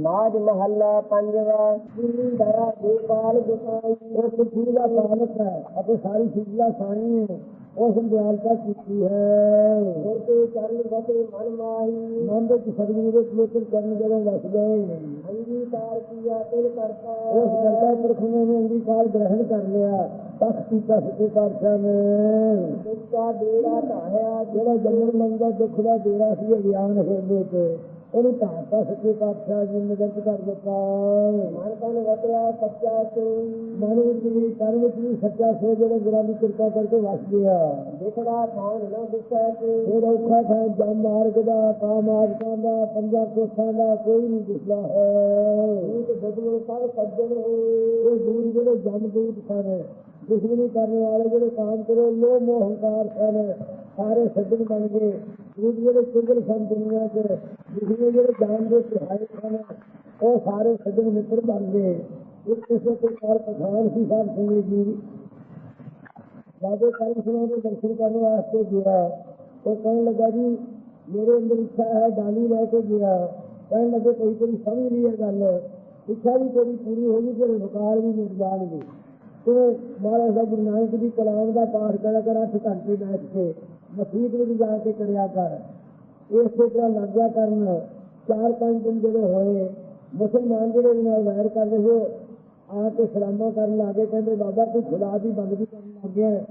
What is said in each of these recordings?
ਮਾਜ ਮਹੱਲਾ ਪੰਜਵਾ ਦਿੱਲੀ ਦਇਆ ਗੋਪਾਲ ਗੋਸਾਈ ਉਹ ਪృਥ्वी ਦਾ ਮਾਲਕ ਹੈ ਅਤੇ ਸਾਰੀ ਚੀਜ਼ ਦਾ ਹੈ। ਉਸ ਦਿਆਲਤਾ ਕੀਤੀ ਹੈ। ਗੁਰ ਕੇ ਚਰਨ ਵਸੇ ਮਨ ਮਾਹੀ ਮਨ ਦੇ ਸਤਿਗੁਰੂ ਦੇ ਕੀਰਤਨ ਕਰਨ ਜਦੋਂ ਵਸ ਗਏ। ਅੰਗੀਕਾਰ ਕੀਆ ਤਿਲ ਕਰਤਾ। ਉਸ ਕਰਤਾ ਪੁਰਖ ਨੇ ਅੰਗੀਕਾਰ ਗ੍ਰਹਿਣ ਕਰ ਲਿਆ। ਤਖ ਕੀਤਾ ਸੱਚੇ ਪਾਤਸ਼ਾਹ ਨੇ। ਦੁੱਖਾ ਦੇਰਾ ਧਾਇਆ ਜਿਹੜਾ ਜੰਗਲ ਮੰਗਾ ਦੁੱਖ ਦਾ ਡੇਰਾ ਸੀ ਅਗਿਆਨ ਹੋਂਦੇ ਤੇ ਉਹਨੂੰ ਢਾਂਤਾ ਸੱਚੇ ਪਾਤਸ਼ਾਹ ਜੀ ਨੇ ਕਰ ਦਿੱਤਾ। ਮਨ ਤਨ ਵਸਿਆ ਸੱਚਾ ਸੋਈ ਮਨ ਵਿੱਚ ਵੀ ਤਨ ਵਿੱਚ ਵੀ ਸੱਚਾ ਸੋ ਜਿਹੜਾ ਗੁਰਾਂ ਦੀ ਕਿਰਪਾ ਕਰਕੇ ਵਸ ਗਿਆ। ਦੇਖੜਾ ਥਾਨ ਨ ਦਿਸੈ ਕੇ ਫਿਰ ਔਖਾ ਥਾ ਜਮ ਮਾਰਗ ਦਾ ਪਾ ਮਾਰਗਾਂ ਦਾ ਪੰਜਾ ਕੋਸਾਂ ਦਾ ਕੋਈ ਨਹੀਂ ਦਿਸਦਾ ਹੈ। ਜੀਤ ਜਦੂ ਸਭ ਸੱਜਣ ਹੋਏ। ਇਹ ਦੂਰ ਜਿਹੜੇ ਜਮ ਦੂਤ ਸਨ ਦੁਸ਼ਮਣੀ ਕਰਨ ਵਾਲੇ ਜਿਹੜੇ ਕਾਮ ਕਰੋ ਲੋ ਮੋਹ ਹੰਕਾਰ ਸਨ। ਸਾਰੇ ਸੱਜਣ ਬਣ ਗਏ। ਦੂਰ ਜਿਹੜੇ ਚੁਗਲ ਸਨ ਦੁਨੀਆ 'ਚ ਦੁਸ਼ਮਣੀ ਜਿਹੜੇ ਜਾਨ ਦੇ ਸਿਹਾਈ ਸਨ, ਉਹ ਸਾਰੇ ਸੱਜਣ ਮਿੱਤਰ ਬਣ ਗਏ। ਇੱਕ ਕਿਸੇ ਪ੍ਰਕਾਰ ਪਛਾਣ ਸੀ ਸਾਹਿਬ ਸਿੰਘ ਜੀ। ਬਾਬੇ ਕਾਲੀ ਸਿੰਘ ਦੇ ਦਰਸ਼ਨ ਕਰਨ ਵਾਸਤੇ ਗਿਆ। ਉਹ ਕਹਿਣ ਲੱਗਾ ਜੀ, ਮੇਰੇ ਅੰਦਰ ਇੱਛਾ ਹੈ ਡਾਲੀ ਲੈ ਕੇ ਗਿਆ। ਕਹਿਣ ਲੱਗੇ, ਕੋਈ ਕੋਈ ਸਮਝ ਨਹੀਂ ਹੈ ਗੱਲ। ਇੱਛਾ ਵੀ ਤੇਰੀ ਪੂਰੀ ਹੋ ਗਈ, ਤੇਰੇ ਵਿਕਾਰ ਵੀ ਮਿਟ ਜਾਣਗੇ। ਤੇ ਮਹਾਰਾਜ ਦਾ ਗੁਰੂ ਨਾਨਕ ਦੀ ਕਲਾਮ ਦਾ ਪਾਠ ਕਰਿਆ ਕਰ 8 ਘੰਟੇ ਬੈਠ ਕੇ। ਮਸਜਿਦ ਵਿੱਚ ਜਾ ਕੇ ਕਰਿਆ ਕਰ। ਇਸੇ ਤਰ੍ਹਾਂ ਲੱਗਿਆ ਕਰਨ ਚਾਰ ਪੰਜ ਦਿਨ ਜਿਹੜੇ ਹੋਏ, ਮੁਸਲਮਾਨ ਜਿਹੜੇ ਇਹਦੇ ਨਾਲ ਵੈਰ ਕਰਦੇ ਸੀ ਆ ਕੇ ਸਲਾਮਾਂ ਕਰਨ ਲੱਗੇ, ਕਹਿੰਦੇ, ਬਾਬਾ, ਤੂੰ ਖੁਦਾ ਦੀ ਬੰਦਗੀ ਕਰਨ ਲੱਗ ਗਿਆ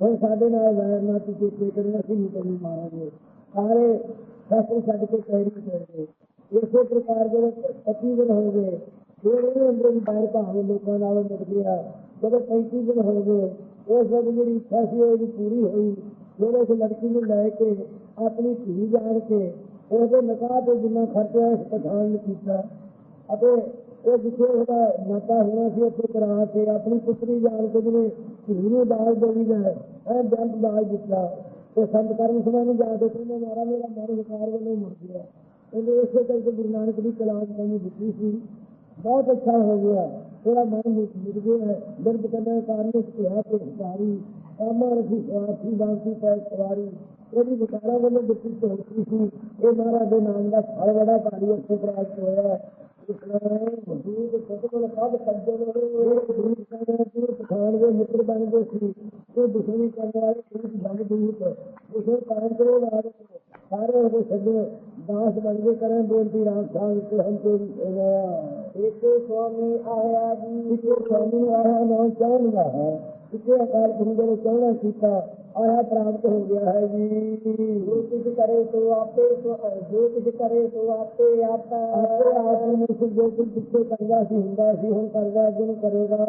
ਹੁਣ ਸਾਡੇ ਨਾਲ ਵੈਰ ਨਾ ਤੂੰ ਚੇਤੇ ਕਰੇ ਅਸੀਂ ਨਹੀਂ ਤੈਨੂੰ ਮਾਰਾਂਗੇ। ਸਾਰੇ ਫੈਸਲੇ ਛੱਡ ਕੇ ਕਹਿਰੀ ਕਰ ਗਏ। ਇਸੇ ਪ੍ਰਕਾਰ ਜਦੋਂ ਪੱਚੀ ਦਿਨ ਹੋ ਗਏ, ਫਿਰ ਅੰਦਰ ਬਾਹਰ ਭਾਵੇਂ ਲੋਕਾਂ ਨਾਲ ਮਿਲ ਗਿਆ ਜਦੋਂ 35 ਦਿਨ ਹੋ ਗਏ, ਉਸ ਵੇਲੇ ਜਿਹੜੀ ਇੱਛਾ ਸੀ, ਉਹ ਪੂਰੀ ਹੋਈ। ਜਿਹੜੇ ਇਸ ਲੜਕੀ ਨੂੰ ਲੈ ਕੇ, ਆਪਣੀ ਧੀ ਜਾਣ ਕੇ, ਉਹਦੇ ਨਿਕਾਹ ਤੇ ਜਿੰਨਾ ਖਰਚਾ ਇਸ ਪਛਾਣ ਨੇ ਕੀਤਾ। ਅਤੇ ਉਹ ਜਿੱਥੇ ਉਹਦਾ ਨਾਤਾ ਹੋਣਾ ਸੀ, ਉੱਥੇ ਕਰਾ ਕੇ ਆਪਣੀ ਪੁੱਤਰੀ ਜਾਣ ਕੇ ਜਿਹਨੇ ਧੀ ਨੂੰ ਦਾਜ ਦੇਣੀ ਹੈ, ਇਹ ਜੰਦ ਦਾਜ ਦਿੱਤਾ। ਤੇ ਸੰਤ ਕਰਮ ਸਭਾ ਨੂੰ ਜਾ ਕੇ ਕਹਿੰਦਾ ਮਾਰਾ ਮੇਰਾ ਮਨ ਵਿਕਾਰ ਵੱਲੋਂ ਮੁੜ ਗਿਆ। ਇਹਨੇ ਇਸੇ ਕਰਕੇ ਗੁਰੂ ਨਾਨਕ ਦੀ ਕਲਾਮ ਮੈਨੂੰ ਦਿੱਤੀ ਸੀ। ਬਹੁਤ ਅੱਛਾ ਹੋ ਗਿਆ। ਤੇਰਾ ਮਨ ਮੁੜ ਗਿਆ ਦਰਦ ਕਰਨਾ ਕਾਰਨ ਇਸ ਕਿਹਾ ਤੇ ਕਾਮਾ ਰਖੀ ਸਵਾਰਥੀ ਬਾਂਸੀ ਪੈ ਸਵਾਰੀ ਇਹਦੀ ਵਿਕਾਰਾਂ ਵੱਲੋਂ ਦਿੱਤੀ ਤੋੜਤੀ ਸੀ। ਇਹ ਮਹਾਰਾਜ ਦੇ ਨਾਮ ਦਾ ਫਲ ਬੜਾ ਭਾਰੀ ਉੱਥੇ ਪ੍ਰਾਪਤ ਹੋਇਆ ਮਜ਼ਦੂਰ ਸਤਗੁਰ ਸਭ ਸੱਜਣ ਹੋਏ ਗੁਰੂ ਸਾਹਿਬ ਦੇ ਪਛਾਣ ਦੇ ਮਿੱਤਰ ਬਣ ਗਏ ਸੀ। ਤੇ ਦੁਸ਼ਮਣੀ ਕਰਨ ਵਾਲੇ ਇੱਕ ਜੰਗ ਦੂਤ ਉਸੇ ਕਾਰਨ ਕਰੋ ਵਾਲੇ ਸਾਰੇ ਉਹਦੇ ਸੱਜਣ ਦਾਸ ਬਣ ਕੇ ਕਰਨ ਬੇਨਤੀ ਰਾਮ ਸਾਹਿਬ ਤੇ ਹਮ ਤੇਰੀ ਸੇਵਾ ਏਕੇ ਸੁਆਮੀ ਆਇਆ ਜੀ। ਇੱਕੇ ਸਵਾਮੀ ਆਇਆ ਨਾ ਚਾਹੁੰਦਾ ਹੈ। ਇੱਕੇ ਅਕਾਲ ਪੁਰਖ ਦੇ ਚਾਹਣਾ ਕੀਤਾ ਆਇਆ ਪ੍ਰਾਪਤ ਹੋ ਗਿਆ ਹੈ ਜੀ। ਜੋ ਕੁਝ ਕਰੇ ਸੋ ਆਪੇ ਜੋ ਕੁਝ ਕਰੇ ਸੋ ਆਪੇ ਆਪਾ ਆਪੇ ਆਪ ਨੂੰ ਜੋ ਕੁਝ ਪਿੱਛੇ ਕਰਦਾ ਸੀ ਹੁੰਦਾ ਸੀ ਹੁਣ ਕਰਦਾ ਅੱਗੇ ਨੂੰ ਕਰੇਗਾ।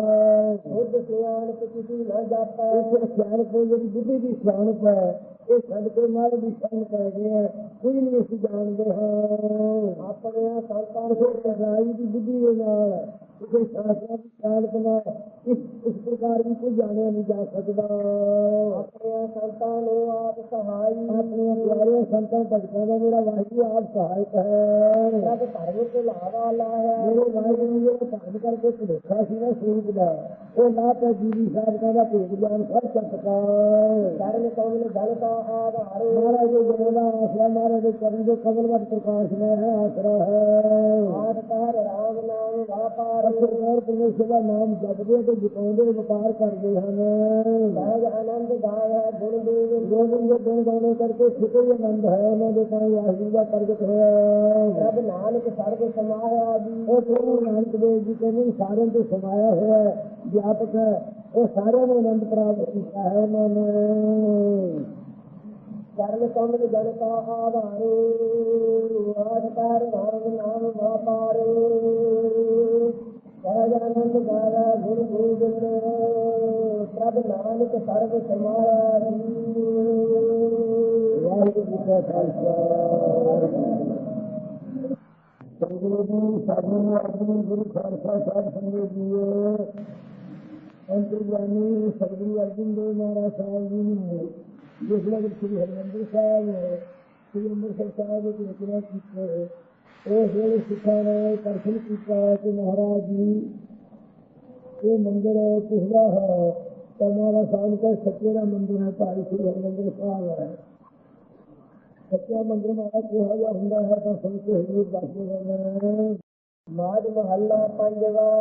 ਬੁੱਧ ਸਿਆਣਪ ਕਿਸੇ ਨਾ ਜਾਪੈ। ਇਸ ਸਿਆਣਪ ਜਿਹੜੀ ਬੁੱਧੀ ਦੀ ਸਿਆਣਪ ਹੈ ਇਹ ਛੱਡ ਕੇ ਮਾਰ ਦੀ ਸ਼ਰਨ ਪੈ ਗਏ ਹੈ। ਕੁਝ ਨਹੀਂ ਅਸੀਂ ਜਾਣਦੇ ਹਾਂ। ਆਪਣਿਆਂ ਸੰਤਾਂ ਕਿਸੇ ਰਾਈ ਦੀ ਬੁੱਧੀ ਦੇ ਨਾਲ ਕਿਸੇ ਸ਼ਾਸਤਰਾਂ ਦੀ ਇਸ ਇਸ ਪ੍ਰਕਾਰ ਵੀ ਕੋਈ ਜਾਣਿਆ ਨਹੀਂ ਜਾ ਸਕਦਾ। ਆਪਣਿਆਂ ਸੰਤਾਂ ਨੂੰ ਆਪ ਸਹਾਈ। ਆਪਣੇ ਪਿਆਰੇ ਸੰਤਾਂ ਭਗਤਾਂ ਦਾ ਮੇਰਾ ਵਾਹਿਗੁਰੂ ਆਪ ਸਹਾਇਕ ਹੈ। ਸਭ ਧਰਮ ਕੋ ਲਾਵਾ ਲਾਇਆ। ਮੇਰੇ ਵਾਹਿਗੁਰੂ ਨੇ ਧਰਮ ਕਰਕੇ ਭੁਲੇਖਾ ਸੀ ਨਾ ਸਰੂਪ ਦਾ। ਉਹ ਨਾ ਤਾਂ ਜੀਵੀ ਸਾਹਿਬ ਕਹਿੰਦਾ ਭੇਦ ਗਿਆਨ ਸਭ ਚੱਕਾ ਚਰਨ ਕਮਲ ਜਲ ਕਾ ਆਧਾਰ ਮਹਾਰਾਜ ਦੇ ਜਨਮ ਆਸਰਾ ਮਹਾਰਾਜ ਦੇ ਚਰਨ ਦੇ ਕਮਲ ਵੱਲ ਪ੍ਰਕਾਸ਼ ਮੈਂ ਹੈ ਆਸਰਾ ਹੈ। ਆਦ ਤਾਰ ਰਾਮ ਨਾਮ ਵਾਪਾਰ। ਸਰਕਾਰ ਪਰਮੇਸ਼ਰ ਦਾ ਨਾਮ ਜਪਦੇ ਤੇ ਜਿਤਾਉਂਦੇ ਵਪਾਰ ਕਰਦੇ ਗਾਇਆ ਗੁਣ ਦੇਵ ਗੋਬਿੰਦ ਦੇ ਗੁਣ ਗਾਉਣੇ ਕਰਕੇ ਛੁਟੇ ਹੀ ਆਨੰਦ ਹੈ ਉਹਨਾਂ ਦੇ ਤਾਂ ਵਾਹਿਗੁਰੂ ਦਾ ਪ੍ਰਗਟ ਹੋਇਆ ਪ੍ਰਭ ਨਾਨਕ ਸਰਬ ਸਮਾਇਆ ਜੀ। ਉਹ ਪ੍ਰਭੂ ਨਾਨਕ ਦੇਵ ਜੀ ਕਹਿੰਦੇ ਸਾਰਿਆਂ ਤੋਂ ਸਮਾਇਆ ਹੋਇਆ ਹੈ ਵਿਆਪਕ ਹੈ। ਉਹ ਸਾਰਿਆਂ ਨੂੰ ਆਨੰਦ ਪ੍ਰਾਪਤ ਕੀਤਾ ਹੈ ਉਹਨਾਂ ਨੇ। ਚਰਨ ਕਮਲ ਜਲ ਕਾ ਆਧਾਰ ਰਾਮ ਨਾਮ ਵਾਪਾਰ। ਸਹਿਜ ਆਨੰਦ ਗਾਇਆ ਗੋਬਿੰਦ ਪ੍ਰਭ ਨਾਨਕ ਸਰਬ ਸਮਾਇਆ ਵਾਹਿਗੁਰੂ ਜੀ ਕਾ ਖਾਲਸਾ ਵਾਹਿਗੁਰੂ ਜੀ ਸਾਨੂੰ ਆਪਣੀ ਗੁਰੂ ਖਾਲਸਾ ਸਾਹਿਬ ਸੰਗਤ ਜੀਓ ਅੰਤਰਜਾਮੀ ਸਤਿਗੁਰੂ ਅਰਜਨ ਦੇਵ ਮਹਾਰਾਜ ਸਾਹਿਬ ਜੀ ਨੇ ਜਿਸ ਲਈ ਸ੍ਰੀ ਹਰਿਮੰਦਰ ਸਾਹਿਬ ਸ੍ਰੀ ਅੰਮ੍ਰਿਤਸਰ ਸਾਹਿਬ ਵਿੱਚ ਰਚਨਾ ਕੀਤੀ ਹੈ ਉਹ ਸਿੱਖਾਂ ਨੇ ਦਰਸ਼ਨ ਕੀਤਾ ਕਿ ਮਹਾਰਾਜ ਜੀ, ਇਹ ਮੰਦਿਰ ਕਿਹਦਾ ਹੈ? ਤਾਂ ਮਹਾਰਾਜ ਸਾਹਿਬ ਦਾ ਸੱਚੇ ਮੰਦਿਰ ਹੈ, ਭਾਈ ਸ੍ਰੀ ਹਰਿਮੰਦਰ ਸਾਹਿਬ ਹੈ। ਸੱਚਾ ਮੰਦਿਰ ਮਹਾਰਾਜ ਕਿਹੋ ਜਿਹਾ ਹੁੰਦਾ ਹੈ, ਤਾਂ ਸੁਣ ਕੇ ਹਜ਼ੂਰ ਦੱਸਦੇ ਹਨ ਰਾਜ ਮਹੱਲਾ ਪੰਜਵਾ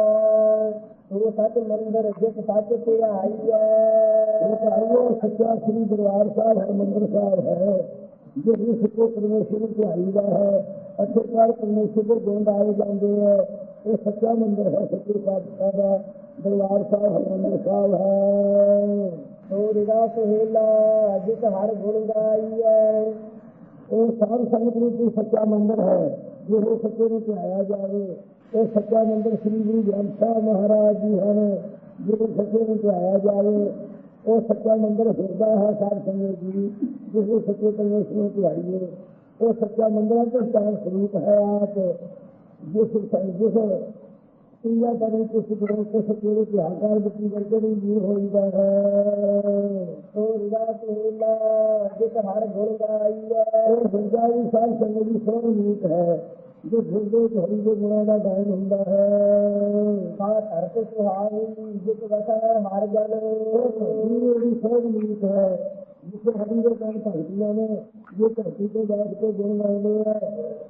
ਤੂੰ ਸੱਚ ਮੰਦਰ ਜਿਤ ਸੱਚ ਤੇ ਆਈਐ ਇਹ ਸਾਰਿਓ ਸੱਚਾ ਸ੍ਰੀ ਦਰਬਾਰ ਸਾਹਿਬ, ਹਰਿਮੰਦਰ ਸਾਹਿਬ ਹੈ। ਜਿਸ ਵਿੱਚ ਪਰਮੇਸ਼ਰ ਧਿਆਈਦਾ ਹੈ ਅਖਿਰਕਾਰ ਪਰਮੇਸ਼ਰ ਦੇ ਗੁਣ ਆਏ ਜਾਂਦੇ ਹੈ ਇਹ ਸੱਚਾ ਮੰਦਰ ਹੈ, ਸੱਚੇ ਪਾਤਸ਼ਾਹ ਦਾ ਦਰਬਾਰ ਸਾਹਿਬ ਹਰਿਮੰਦਰ ਸਾਹਿਬ ਹੈ। ਤੋਰੀ ਦਾ ਸੁਹੇਲਾ ਜਿਤ ਹਰ ਗੁਣ ਗਾਈਐ ਇਹ ਸਾਧ ਸੰਗਤ ਨੂੰ ਸੱਚਾ ਮੰਦਰ ਹੈ, ਜਿਹੋ ਸੱਚੇ ਨੂੰ ਧਿਆਇਆ ਜਾਵੇ। ਇਹ ਸੱਚਾ ਮੰਦਰ ਸ੍ਰੀ ਗੁਰੂ ਗ੍ਰੰਥ ਸਾਹਿਬ ਮਹਾਰਾਜ ਜੀ ਹਨ ਜਿਹੋ ਸੱਚੇ ਨੂੰ ਧਿਆਇਆ ਜਾਵੇ। ਉਹ ਸੱਚਾ ਮੰਦਰ ਹਿਰਦਾ ਹੈ ਸਾਧ ਸੰਗਤ ਜੀ ਜਿਹੋ ਸੱਚੇ ਪਰਮੇਸ਼ਰ ਧਿਆਈਏ ਉਹ ਸੱਚਾ ਮੰਦਰ ਤੇ ਸਤਾਨ ਸਰੂਪ ਹੈ ਆਪ। ਜਿਸ ਜਿਸ ਪੂਜਾ ਕਰਨ ਕੇ ਸਿੱਖੋ ਕੇ ਸੱਚੇ ਨੂੰ ਧਿਆਨ ਬਤੀ ਕਰਕੇ ਵੀ ਦੂਰ ਹੋਈਦਾ ਹੈ। ਤੋਰੀ ਦਾ ਜਿਤ ਹਰ ਗੁਣ ਗਾਈਐ ਇਹ ਹਿਰਦਾ ਵੀ ਸੰਗਤ ਦੀ ਸੋਹ ਹੈ। ਜੋ ਹਿਰਦੇ ਚ ਹਰੀ ਦੇ ਗੁਣਾਂ ਦਾ ਗਾਇਨ ਹੁੰਦਾ ਹੈ ਸਾ ਧਰਤ ਸੁਹਾਈ ਜਿਤ ਵਸੈ ਹਰ ਜਨ ਇਹ ਵੀ ਨੀਤ ਹੈ, ਜਿਸੇ ਹਰੀ ਦੇ ਗਾਇਨ ਭਗਤੀਆਂ ਨੇ ਇਹ ਧਰਤੀ ਤੇ ਬੈਠ ਕੇ ਗੁਣ ਗਾਉਂਦੇ ਆ,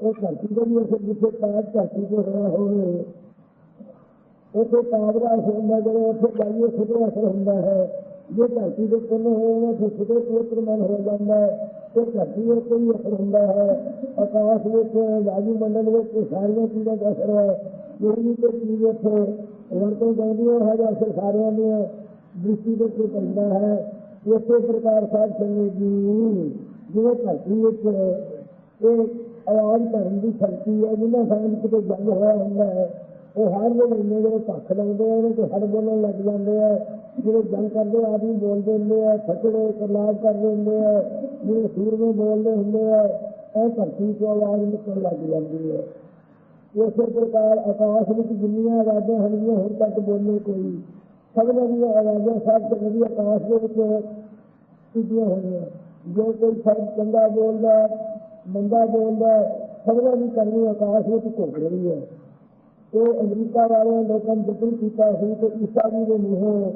ਉਹ ਧਰਤੀ ਦੇ ਵੀ ਅਸਰ ਜਿੱਥੇ ਪੈਰ ਧਰਤੀ ਤੇ ਹੋਇਆ ਹੋਵੇ, ਉੱਥੇ ਕਾਬਰਾ ਹੁੰਦਾ ਜਦੋਂ ਉੱਥੇ ਜਾਈਏ ਸਿੱਧੇ ਅਸਰ ਹੁੰਦਾ ਹੈ। ਜੇ ਧਰਤੀ ਦੇ ਪੁੰਨ ਹੋਣ ਫਿਰ ਸਿੱਧੇ ਪਵਿੱਤਰ ਮਨ ਹੋ ਜਾਂਦਾ ਹੈ। ਤੇ ਧਰਤੀ ਉੱਤੇ ਹੀ ਅਸਰ ਹੁੰਦਾ ਹੈ। ਆਕਾਸ਼ ਵਿੱਚ ਵਾਯੂ ਮੰਡਲ ਵਿੱਚ ਸਾਰੀਆਂ ਚੀਜ਼ਾਂ ਦਾ ਅਸਰ ਹੈ। ਜਿਹੜੀ ਤੇ ਚੀਜ਼ ਉੱਥੇ ਵਰਤੋਂ ਜਾਂਦੀ ਹੈ ਹਰ ਅਸਰ ਸਾਰਿਆਂ ਦੀਆਂ ਦ੍ਰਿਸ਼ਟੀ ਦੇ ਉੱਤੇ ਪੈਂਦਾ ਹੈ। ਇਸੇ ਪ੍ਰਕਾਰ ਸਾਧ ਸੰਗਤ ਜੀ, ਜਿਵੇਂ ਧਰਤੀ ਵਿੱਚ ਇਹ ਆਵਾਜ਼ ਧਰਨ ਦੀ ਸ਼ਕਤੀ ਹੈ ਜਿਹਨਾਂ ਸਾਹਮਣੇ ਕਿਤੇ ਜੰਗ ਹੋਇਆ ਹੁੰਦਾ ਹੈ ਉਹ ਹਰ ਮਹੀਨੇ ਜਿਹੜੇ ਭੱਖ ਲਾਉਂਦੇ ਆ ਉਹਨਾਂ ਤੇ ਹੜ ਬੋਲਣ ਲੱਗ ਜਾਂਦੇ ਆ। ਜਿਹੜੇ ਜੰਗ ਕਰਦੇ ਆਦਮੀ ਬੋਲਦੇ ਹੁੰਦੇ ਆ ਫਟੜੇ ਕਰਲਾਬ ਕਰਦੇ ਹੁੰਦੇ ਆ, ਜਿਹੜੇ ਸੂਰਮੇ ਬੋਲਦੇ ਹੁੰਦੇ ਆ, ਇਹ ਧਰਤੀ ਤੋਂ ਆਵਾਜ਼ ਨਿਕਲਣ ਲੱਗ ਜਾਂਦੀ ਹੈ ਇਸੇ ਪ੍ਰਕਾਰ ਆਕਾਸ਼ ਵਿੱਚ ਜਿੰਨੀਆਂ ਆਵਾਜ਼ਾਂ ਹਨ ਹੁਣ ਤੱਕ ਬੋਲੇ ਕੋਈ ਸਭਨਾਂ ਦੀਆਂ ਆਵਾਜ਼ਾਂ, ਸਭ ਤੋਂ ਵਧੀਆ ਆਕਾਸ਼ ਦੇ ਵਿੱਚ ਕੀਤੀਆਂ ਹੋਈਆਂ। ਜੋ ਕੋਈ ਸ਼ਬਦ ਚੰਗਾ ਬੋਲਦਾ, ਮੰਦਾ ਬੋਲਦਾ ਸਭਨਾਂ ਦੀ ਕਰਨੀ ਆਕਾਸ਼ ਵਿੱਚ ਘੁੰਮ ਰਹੀ ਹੈ ਇਹ ਅਮਰੀਕਾ ਵਾਲਿਆਂ ਲੋਕਾਂ ਨੇ ਜਿੱਤਨ ਕੀਤਾ ਸੀ ਕਿ ਈਸਾ ਜੀ ਦੇ ਮੂੰਹੋਂ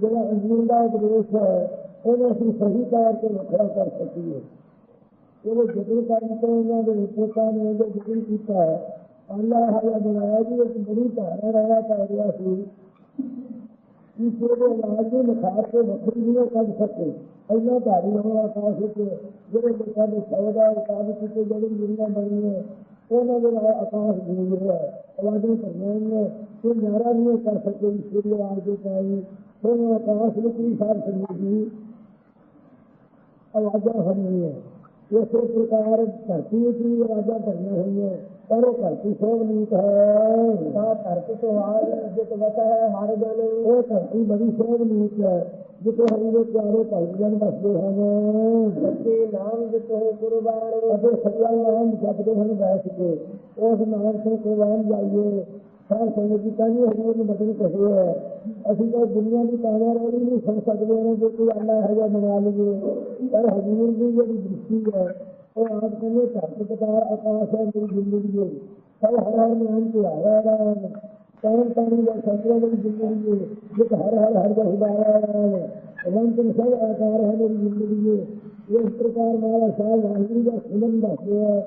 ਜਿਹੜਾ ਅੰਜੀਲ ਦਾ ਉਪਦੇਸ਼ ਹੈ, ਉਹਨੂੰ ਅਸੀਂ ਸਹੀ ਤੌਰ ਤੇ ਵੱਖਰਾ ਕਰ ਸਕੀਏ। ਇਹਦੇ ਜਿੱਤਨ ਕਰਨ ਤੋਂ ਇਹਨਾਂ ਦੇ ਲੋਕਾਂ ਨੇ ਇਹਦੇ ਜਿੱਤਨ ਕੀਤਾ ਹੈ, ਅੱਲਾਹ ਹਾਇਆ ਬਣਾਇਆ ਜੀ, ਇੱਕ ਬੜੀ ਧਾਰਾ ਰਹਾ ਪੈ ਰਿਹਾ ਸੀ ਕਿ ਜਿਹੜੇ ਆਵਾਜ਼ ਨੂੰ ਨਿਖਾਰ ਕੇ ਵੱਖਰੀ ਨਹੀਂ ਕੱਢ ਸਕੇ। ਇੰਨਾ ਧਾਰੀ ਹੋਣਾ ਪਾਸ ਵਿੱਚ ਜਿਹੜੇ ਲੋਕਾਂ ਦੇ ਸੌਦਾ ਕਾਬੂ ਕੀਤੇ ਜਿਹੜੇ ਦੁਨੀਆ ਬਣੀ ਉਹਨਾਂ ਦੇ ਨਾਲ ਆਕਾਸ਼ ਗੂੰਜ ਰਿਹਾ ਹੈ। ਆਵਾਜ਼ਾਂ ਕਰਨੀਆਂ ਨੇ ਤੇ ਨਾਰਾ ਨਹੀਂ ਕਰ ਸਕਦੇ ਇਸ ਆਵਾਜ਼ ਦੇ ਪਾਈ ਉਹਨਾਂ ਆਕਾਸ਼ ਵਿੱਚ ਵੀ ਸਾਰ ਸੰਗੀਤ ਆਵਾਜ਼ਾਂ ਹੋਣੀਆਂ ਇਸੇ ਪ੍ਰਕਾਰ ਧਰਤੀ ਵੀ ਆਵਾਜ਼ਾਂ ਭਰੀਆਂ ਹੋਈਆਂ ਪਰ ਉਹ ਧਰਤੀ ਸੋਭਨੀਤ ਹੈ। ਸਾ ਧਰਤ ਸੁਹਾਈ ਜਿਤ ਵਸੈ ਹਰ ਜਨ ਉਹ ਧਰਤੀ ਬੜੀ ਸੋਭਨੀਤ ਹੈ। ਜਿੱਥੇ ਹਰੀ ਦੇ ਪਿਆਰੇ ਭਾਈ ਜਨ ਵਸਦੇ ਹਨ। ਸੱਚੇ ਨਾਮ ਜਿਤ ਹੋ ਕੁਰਬਾਨ ਅਤੇ ਸੱਚਾ ਨਾਮ ਜਪਦੇ ਹਨ ਬੈਠ ਕੇ। ਉਸ ਨਾਮ ਤੋਂ ਕੁਰਬਾਨ ਜਾਈਏ। ਸਾਰ ਸੰਗਤ ਜੀ ਕਹਿੰਦੇ ਹਜ਼ੂਰ ਨੂੰ ਬਦਲ ਕਹੇ ਹੈ। ਅਸੀਂ ਤਾਂ ਦੁਨੀਆ ਦੀ ਕਾਮਯਾਬੀ ਨਹੀਂ ਸੁਣ ਸਕਦੇ ਹਾਂ ਜੇ ਕੋਈ ਅੱਲਾ ਹੈਗਾ ਬਣਾ ਲਈਏ ਪਰ ਹਜ਼ੂਰ ਦੀ ਜਿਹੜੀ ਦ੍ਰਿਸ਼ਟੀ ਹੈ, ਉਹ ਆਪ ਕਹਿੰਦੇ ਧਰਤ ਪਤਾਰ ਆਕਾਸ਼ ਹੈ, ਮੇਰੀ ਜ਼ਿੰਦਗੀ ਹੈ। ਸਭ ਹਰ ਹਰ ਨਾਮ ਤੇ ਆ ਰਹਾ ਹੈ। ਤਨ ਦਾ ਸੰਤਰਾ ਮੇਰੀ ਜ਼ਿੰਦਗੀ ਹੈ। ਜਿਤ ਹਰ ਹਰ ਹਰ ਦਾ ਹਿਦਾਇਆ ਹੈ। ਅਨੰਤ ਸਭ ਆਕਾਰ ਹੈ, ਮੇਰੀ ਜ਼ਿੰਦਗੀ ਹੈ। ਇਸ ਪ੍ਰਕਾਰ ਨਾਲ ਸਾਹਿਬ ਵਾਹਿਗੁਰੂ ਦਾ ਸੁਨਨ ਦੱਸਦੇ ਹੈ।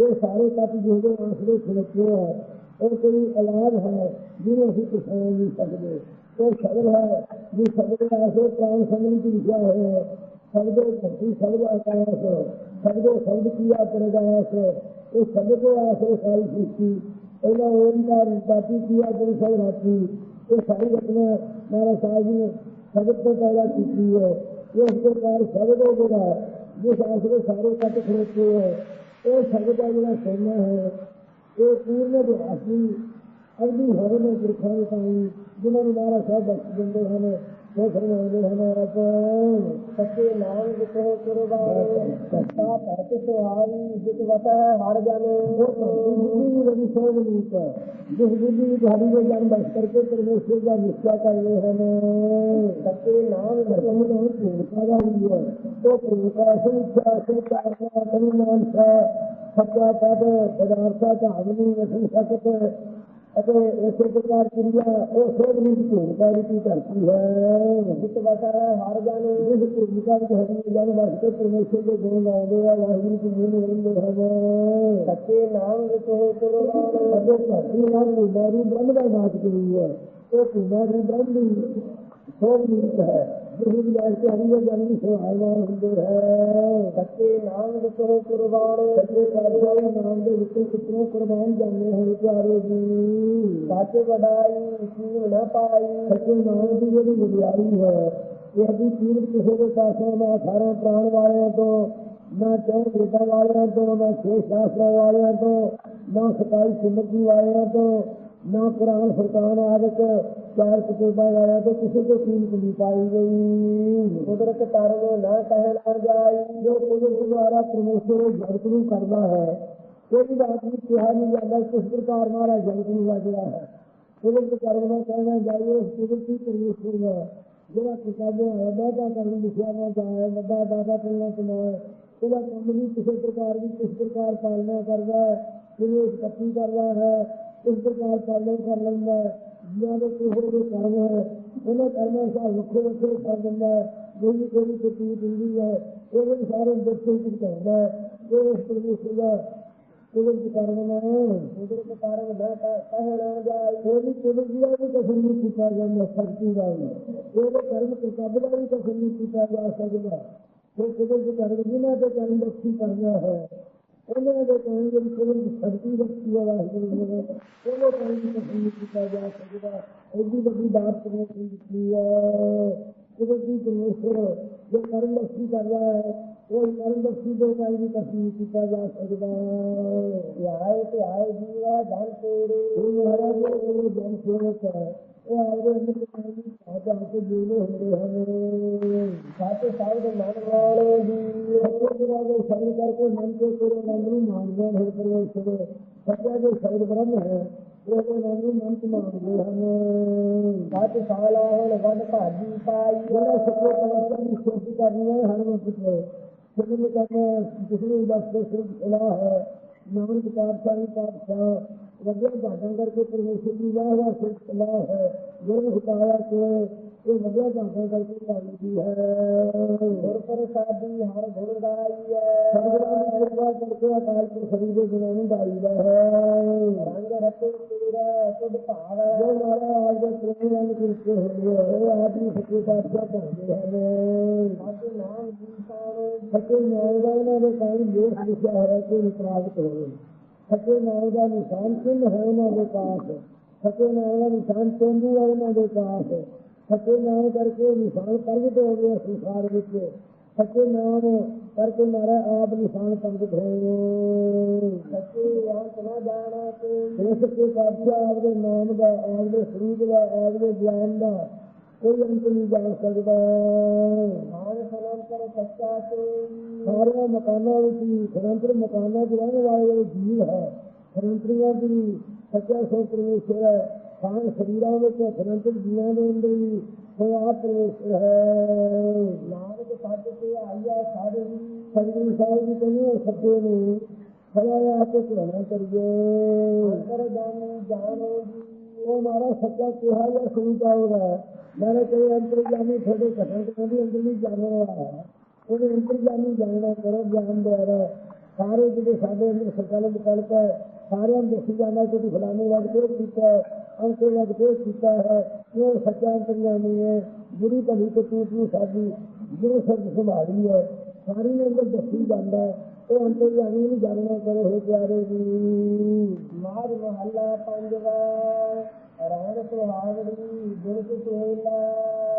ਇਹ ਸਾਰੇ ਤੱਤ ਜਿਹਦੇ ਆਸਰੇ ਖਿਲਤੇ ਹੈ ਉਹ ਕੋਈ ਇਲਾਜ ਹੈ, ਜਿਹਨੂੰ ਅਸੀਂ ਪਛਾਣ ਨਹੀਂ ਸਕਦੇ। ਉਹ ਸ਼ਬਦ ਹੈ ਜੋ ਸ਼ਬਦ ਦੇ ਆਸਰੇ ਪ੍ਰਾਣ ਸੰਗਮ ਵਿੱਚ ਲਿਖਿਆ ਹੋਇਆ ਹੈ। ਸ਼ਬਦ ਧਰਤੀ ਸ਼ਬਦ ਆਕਾਸ਼ ਸ਼ਬਦ ਸ਼ਬਦ ਕੀਆ ਪ੍ਰਗਾਸ ਇਹ ਸ਼ਬਦ ਦੇ ਆਸਰੇ ਸਾਰੀ ਸ੍ਰਿਸ਼ਟੀ। ਪਹਿਲਾ ਓਮਕਾਰ ਬਾਤੀ ਕੀਆ ਗੁਰੂ ਸਾਹਿਬ ਰਾਤੀ ਇਹ ਸਾਰੀ ਰਚਨਾ ਮਹਾਰਾਜ ਸਾਹਿਬ ਜੀ ਨੇ ਸ਼ਬਦ ਤੋਂ ਪੈਦਾ ਕੀਤੀ ਹੈ। ਇਸ ਪ੍ਰਕਾਰ ਸ਼ਬਦ ਹੈ ਜਿਹੜਾ, ਜਿਸ ਆਸਰੇ ਸਾਰੇ ਕੱਟ ਖੜੋਤੇ ਹੈ। ਉਹ ਸ਼ਬਦ ਦਾ ਜਿਹੜਾ ਸੋਨਾ ਹੈ ਇਹ ਪੂਰਨ ਵਿਆਸੀ ਅਗਦੀ ਹੋਵੇ ਨੇ ਪੁਰਖਾਂ ਦੇ ਤਾਈ ਜਿਨ੍ਹਾਂ ਨੂੰ ਮਹਾਰਾਜ ਸਾਹਿਬ ਬਖਸ਼ ਦਿੰਦੇ ਹਨ, ਉਹ ਫਰਮਾਉਂਦੇ ਹਨ ਆਪ ਸੱਚੇ ਨਾਮ ਜਿਤ ਕੁਰਬਾਨ ਸਾ ਧਰਤ ਸੁਹਾਈ ਜਿਤ ਵਸੈ ਹਰ ਜਨ। ਬੁੱਧੀ ਵੀ ਬੜੀ ਨੀਤ ਜਿਸ ਬੁੱਧੀ ਵਿੱਚ ਹਰੀ ਦੇ ਜਨ ਬਸ ਕਰਕੇ ਪਰਮੇਸ਼ਰ ਦਾ ਨਿਸ਼ਚਾ ਕਰਦੇ ਹਨ। ਸੱਚੇ ਨਾਮ ਜਿਤ ਨੂੰ ਭੂਮਿਕਾ ਦਾ ਵੀ ਹੈ। ਉਹ ਭੂਮਿਕਾ ਸੇ ਇੱਛਾ ਸੇ ਕਾਰਨਾ ਕਰੀ ਸੱਚਾ ਪਦ ਪਦਾਰਥਾ ਦਾ ਅਗਨੀ ਵਸੀ ਸਕਤ ਅਤੇ ਇਸੇ ਪ੍ਰਕਾਰ ਕਿਰਿਆ ਉਹ ਸੋਧ ਨਹੀਂ ਭੂਮਿਕਾ ਦੀ ਧਰਤੀ ਹੈ। ਜਿਤ ਵਸਾ ਹਰ ਜਨ ਇਸ ਭੂਮਿਕਾ ਵਿੱਚ ਹਰੀ ਜਨ ਵਾਸਤੇ ਪਰਮੇਸ਼ਰ ਦੇ ਗੁਣ ਗਾਉਂਦੇ ਆ ਵਾਹਿਗੁਰੂ ਜੀ ਨੂੰ ਰਹਿੰਦੇ ਹਨ ਸੱਚੇ ਨਾਮ ਵਿੱਚ ਹੋ ਕੁਰਬਾਨ ਅਤੇ ਧਰਤੀ ਨਾਲ ਬ੍ਰਹਮ ਦਾ ਨਾਚ ਕਰੀ ਹੈ। ਉਹ ਕੁਮਾਰੀ ਬ੍ਰਹਮ ਦੀ ਸੋਧ ਨੀਤ ਹੈ। ਜਿਸ ਵਿੱਚ ਬੈਠ ਹਰੀ ਦੇ ਜਨ ਦੀ ਹੁੰਦੇ ਹੈ ਸੱਚੇ ਨਾਮ ਵਿੱਚ ਕੁਰਬਾਨ, ਸੱਚੇ ਪਾਤਸ਼ਾਹ ਨਾਮ ਦੇ ਵਿੱਚ ਕਿਤਨੋਂ ਕੁਰਬਾਨ ਜਾਂਦੇ ਹਨ ਪਿਆਰੇ ਜੀ। ਸੱਚ ਵਡਾਈ ਕੀਮ ਨਾ ਪਾਈ। ਸੱਚੇ ਨਾਮ ਦੀ ਜਿਹੜੀ ਵਿਦਿਆਈ ਹੈ, ਇਹ ਦੀ ਕੀਮਤ ਕਿਸੇ ਦੇ ਪਾਸੋਂ ਨਾ ਅਠਾਰਾਂ ਪ੍ਰਾਣ ਵਾਲਿਆਂ ਤੋਂ, ਨਾ ਚੌਂ ਵੇਦਾਂ ਵਾਲਿਆਂ ਤੋਂ, ਨਾ ਛੇ ਸ਼ਾਸਤਰਾਂ ਵਾਲਿਆਂ ਤੋਂ, ਨਾ ਸਤਾਈ ਸਿਮਰਤੀ ਵਾਲਿਆਂ ਤੋਂ ਨਾ ਕੁਰਾਨ, ਫਰਕਾਨ ਆਦਿਕ, ਚਾਰ ਕਿਤਾਬਾਂ ਵਾਲਿਆਂ ਤੋਂ ਕਿਸੇ ਤੋਂ ਕੀਮਤ ਨਹੀਂ ਪਾਈ ਗਈ। ਕੁਦਰਤ ਕਰਮ ਨਾ ਕਹਿਣਾ ਜਾਈ ਜੋ ਕੁਦਰਤ ਦੁਆਰਾ ਪਰਮੇਸ਼ਰ ਜਗਤ ਨੂੰ ਕਰਦਾ ਹੈ। ਕੋਈ ਬਾਤ ਨਹੀਂ, ਕਿਹਾ ਨਹੀਂ ਜਾਂਦਾ, ਕਿਸ ਪ੍ਰਕਾਰ ਨਾਲ ਜਗਤ ਨੂੰ ਵਾਜਦਾ ਹੈ। ਕੁਦਰਤ ਕਰਮ ਦਾ ਕਹਿਣਾ ਜਾਈਏ ਉਸ ਕੁਦਰਤੀ ਪਰਮੇਸ਼ਰ ਹੈ ਜਿਹੜਾ ਕਿਤਾਬੋਂ ਹੈ ਬਾਦਾ ਕਰਨ ਲਿਖਿਆ ਨਾ ਜਾਏ, ਵੱਡਾ ਦਾਦਾ ਪੁੰਨਾ ਕਮਾਏ। ਉਹਦਾ ਕੰਮ ਵੀ ਕਿਸੇ ਪ੍ਰਕਾਰ ਦੀ ਕਿਸ ਪ੍ਰਕਾਰ ਪਾਲਣਾ ਕਰਦਾ ਹੈ, ਕਿਵੇਂ ਇਕੱਠੀ ਕਰਦਾ ਹੈ ਇਸ ਪ੍ਰਕਾਰ ਪਾਲਣ ਕਰ ਲੈਂਦਾ ਹੈ। ਜਿਨ੍ਹਾਂ ਦੇ ਕਿਸੇ ਦੇ ਕਰਮ ਹੈ, ਉਹਨਾਂ ਕਰਮਾਂ ਅਨੁਸਾਰ ਵੱਖਰੇ ਵੱਖਰੇ ਕਰ ਦਿੰਦਾ ਹੈ। ਜਿਹੜੀ ਕੋਈ ਤਕਲੀਫ ਹੁੰਦੀ ਹੈ ਉਹਦੇ ਸਾਰੇ ਦੱਸੇ ਕੁਝ ਕਰਦਾ ਹੈ। ਉਹ ਉਸ ਪਰਮੇਸ਼ਰ ਦਾ ਕੁਦਰਤ ਕਰਮ ਨਾ ਕੁਦਰਤ ਕਰਮ ਨਾ ਕਹਿਣਾ ਜਾਈ ਉਹਦੀ ਕੁਦਰਤ ਦਾ ਵੀ ਕਸਮ ਨਹੀਂ ਕੀਤਾ ਜਾਂਦਾ ਸ਼ਕਤੀ ਦਾ ਵੀ ਉਹਦੇ ਕਰਮ ਕਿਤਾਬ ਦਾ ਵੀ ਕਸਮ ਨਹੀਂ ਕੀਤਾ ਜਾ ਸਕਦਾ। ਉਹ ਕੁਦਰਤ ਕਰਮ ਜਿਨ੍ਹਾਂ ਤੇ ਕਰਮ ਬਖਸ਼ੀ ਕਰਨਾ ਹੈ ਉਹਨਾਂ ਦੇ ਕਹਿਣ ਜਿਹੜੀ ਸਰਦੀ ਸ਼ਕਤੀ ਬਖਸ਼ੀ ਹੈ ਵਾਹਿਗੁਰੂ ਜੀ ਨੇ ਉਹਦੇ ਕਰਮ ਦੀ ਕੀਤਾ ਜਾ ਸਕਦਾ। ਐਡੀ ਵੱਡੀ ਬਾਤ ਪਰਮੇਸ਼ਰ ਕੀਤੀ ਹੈ ਕੁਦਰਤੀ ਪਰਮੇਸ਼ਰ ਜੋ ਕਰਮ ਬਖਸ਼ੀ ਕਰਦਾ ਹੈ ਉਹ ਕਰਮ ਬਖਸ਼ੀ ਦੇ ਨਾਲ ਵੀ ਕਸਮ ਨਹੀਂ ਕੀਤਾ ਜਾ ਸਕਦਾ? ਆਏ ਤੇ ਆਏ ਜੀਵਾ ਧਨ ਤੇਰੇ ਇਹ ਮਹਾਰਾਜ ਉਹ ਜਨ ਸੇਵਕ ਹੈ ਉਹ ਆਪਦੇ ਅੰਦਰ ਪਾਣੀ ਦੀ ਸਾਜਾ ਕੇ ਜੀਲੇ ਹੁੰਦੇ ਹਨ ਸੱਚ ਸ਼ਬਦ ਮਨ ਵਾਲੇ ਦੀ ਸੱਚੇ ਗੁਰਾਂ ਦੇ ਸ਼ਬਦ ਕਰਕੇ ਮਨ ਕੇ ਤੇਰੇ ਨੰਦ ਨੂੰ ਮਾਨਦੇ ਹਨ ਪਰਮੇਸ਼ਰ ਸੱਚਾ ਜੋ ਸ਼ਬਦ ਬ੍ਰਹਮ ਹੈ। ਉਹਦੇ ਨੰਦ ਨੂੰ ਮਨ ਚ ਮਾਨਦੇ ਹਨ ਸੱਚ ਸਾਲਾ ਹੁਣ ਵਨ ਭਾਜੀ ਪਾਈ। ਜਿਹੜਾ ਸੱਚੇ ਪਰਮੇਸ਼ਰ ਦੀ ਸੇਵਾ ਕਰਨੀ ਹੈ ਹਰ ਵਕਤ। ਸਿਮਰਨ ਕਰਨਾ ਕਿਸੇ ਨੂੰ ਬਸ ਸਿਰਫ ਇਲਾਹ ਹੈ, ਨਾਨਕ ਪਾਤਸ਼ਾਹ ਦੀ ਪਾਤਸ਼ਾਹ ਵਧੀਆ ਭਾਗਾਂ ਕਰਕੇ ਪਰਮੇਸ਼ਰ ਦੀ ਵਾਹ ਵਾਹ ਸਿਰਫ ਇਲਾਹ ਹੈ ਗੁਰੂ ਹਟਾਇਆ ਕੋਏ ਇਹ ਵਧੀਆ ਭਾਗਾਂ ਕਰਕੇ ਪਾਈ ਦੀ ਹੈ। ਪ੍ਰਸਾਦੀ ਹਰ ਗੁਣ ਗਾਈ ਹੈ। ਸਤਿਗੁਰਾਂ ਦੀ ਕਿਰਪਾ ਕਰਕੇ ਅਕਾਲ ਪੁਰਖ ਸਰੀਰ ਦੇ ਗੁਣਾਂ ਨੂੰ ਗਾਈਦਾ ਹੈ। ਰੰਗ ਰਤੇ ਤੇਰਾ ਤੁਧ ਭਾਵੈ ਜੋ ਮਾਰਾ ਆਜ ਦੇ ਪ੍ਰੇਮੀ ਰੰਗ ਕਿਰਤੇ ਹੋਏ ਹੈ ਆਪ ਨੂੰ ਸੱਚੇ ਪਾਤਸ਼ਾਹ ਕਹਿੰਦੇ ਹਨ ਸੱਚ ਨਾਮ ਦੀ ਸਾਣ ਸੱਚੇ ਨਾਮ ਦਾ ਉਹਨਾਂ ਦੇ ਕਾਇਮ ਦੇਸ਼ ਲਿਖਿਆ ਹੈ ਕਿ ਪ੍ਰਾਪਤ ਹੋਵੇ ਸੱਚੇ ਨਾਮ ਦਾ ਨਿਸ਼ਾਨ ਚਿੰਨ ਹੈ ਉਹਨਾਂ ਦੇ ਪਾਸ। ਸੱਚੇ ਨਾਮ ਦਾ ਨਿਸ਼ਾਨ ਚੰਦੂ ਹੈ ਉਹਨਾਂ ਦੇ ਪਾਸ। ਸੱਚੇ ਨਾਮ ਕਰਕੇ ਨਿਸ਼ਾਨ ਪ੍ਰਗਟ ਹੋ ਗਿਆ ਸੰਸਾਰ ਵਿੱਚ। ਸੱਚੇ ਨਾਮ ਕਰਕੇ ਮਾਰਾ ਆਪ ਨਿਸ਼ਾਨ ਪ੍ਰਗਟ ਹੋਏ ਸੱਚੇ ਅੰਤ ਨਾ ਜਾਣਾ ਕੋਈ ਇਸ ਕੇ ਪਾਤਸ਼ਾਹ ਆਪਦੇ ਨਾਮ ਦਾ ਆਪਦੇ ਸਰੂਪ ਦਾ ਆਪਦੇ ਗਿਆਨ ਦਾ ਕੋਈ ਅੰਤ ਨਹੀਂ ਜਾਣ ਸਕਦਾ। ਮਾਨ ਸਨਮ ਕਰ ਸੱਚਾ ਕੋਈ ਸਾਰਿਆਂ ਮਕਾਨਾਂ ਵਿੱਚ ਹੀ ਸਰੰਤਰ ਮਕਾਨਾਂ 'ਚ ਰਹਿਣ ਵਾਲੇ ਜੀਵ ਹੈ ਸਰੰਤਰੀਆਂ ਦੀ ਸੱਚਾ ਸੋ ਪਰਮੇਸ਼ਰ ਹੈ। ਖਾਨ ਸਰੀਰਾਂ ਵਿੱਚ ਸਰੰਤਰ ਜੀਵਾਂ ਦੇ ਅੰਦਰ ਵੀ ਉਹ ਆਪ ਹੈ ਨਾਨਕ ਸੱਚ ਤੇ ਆਈਆ ਸਾਰੇ ਸਤਿਗੁਰੂ ਸਾਹਿਬ ਜੀ ਕਹਿੰਦੇ ਉਹ ਨੂੰ ਸਦਾ ਆਪ ਧਿਆਨ ਕਰੀਏ ਅੰਤਰ ਜਾਣੀ ਜਾਣੋ ਜੀ ਉਹ ਮਾਰਾ ਸੱਚਾ ਕਿਹਾ ਜਾਂ ਸੁਣੀ ਜਾਊਗਾ ਮੇਰੇ ਕੋਈ ਅੰਤਰ ਜਾਨੀ ਤੁਹਾਡੇ ਘਟਨ ਤੋਂ ਵੀ ਅੰਦਰ ਨਹੀਂ ਜਾਣਨ ਵਾਲਾ ਹੈ ਉਹਦੇ ਅੰਦਰ ਜਾਣੀ ਜਾਣਨਾ ਕਰੋ ਗਿਆਨ ਦੁਆਰਾ ਸਾਰੇ ਜਿਹੜੇ ਸਾਡੇ ਅੰਦਰ ਸੰਕਲਪ ਕਲਪ ਹੈ ਸਾਰਿਆਂ ਨੂੰ ਦੱਸੀ ਜਾਂਦਾ ਕਿ ਤੂੰ ਫਲਾਣੇ ਵਕਤ ਕਿਉਂ ਕੀਤਾ ਹੈ ਅੰਕੇ ਵਕਤ ਕੀਤਾ ਹੈ। ਉਹ ਸੱਚਾ ਅੰਤਰ ਜਾਨੀ ਹੈ ਗੁਰੂ ਭਲੀ ਤੇ ਤੂੰ ਤੂੰ ਸਾਡੀ ਗੁਰੂ ਸਬਦ ਸੰਭਾਲੀ ਹੈ ਸਾਰੀ ਨੂੰ ਅੰਦਰ ਦੱਸੀ ਜਾਂਦਾ ਹੈ। ਉਹ ਅੰਤਰ ਜਾਨੀ ਨੂੰ ਜਾਣਨਾ ਕਰੋ ਹੋ ਪਿਆਰੇ ਜੀ। ਮਾਰ ਮਹੱਲਾ ਪੰਜਵਾ ਰਹਿਣ ਸੁਹਾਗੜੀ ਦਿਲ ਸੁਹੇਲਾ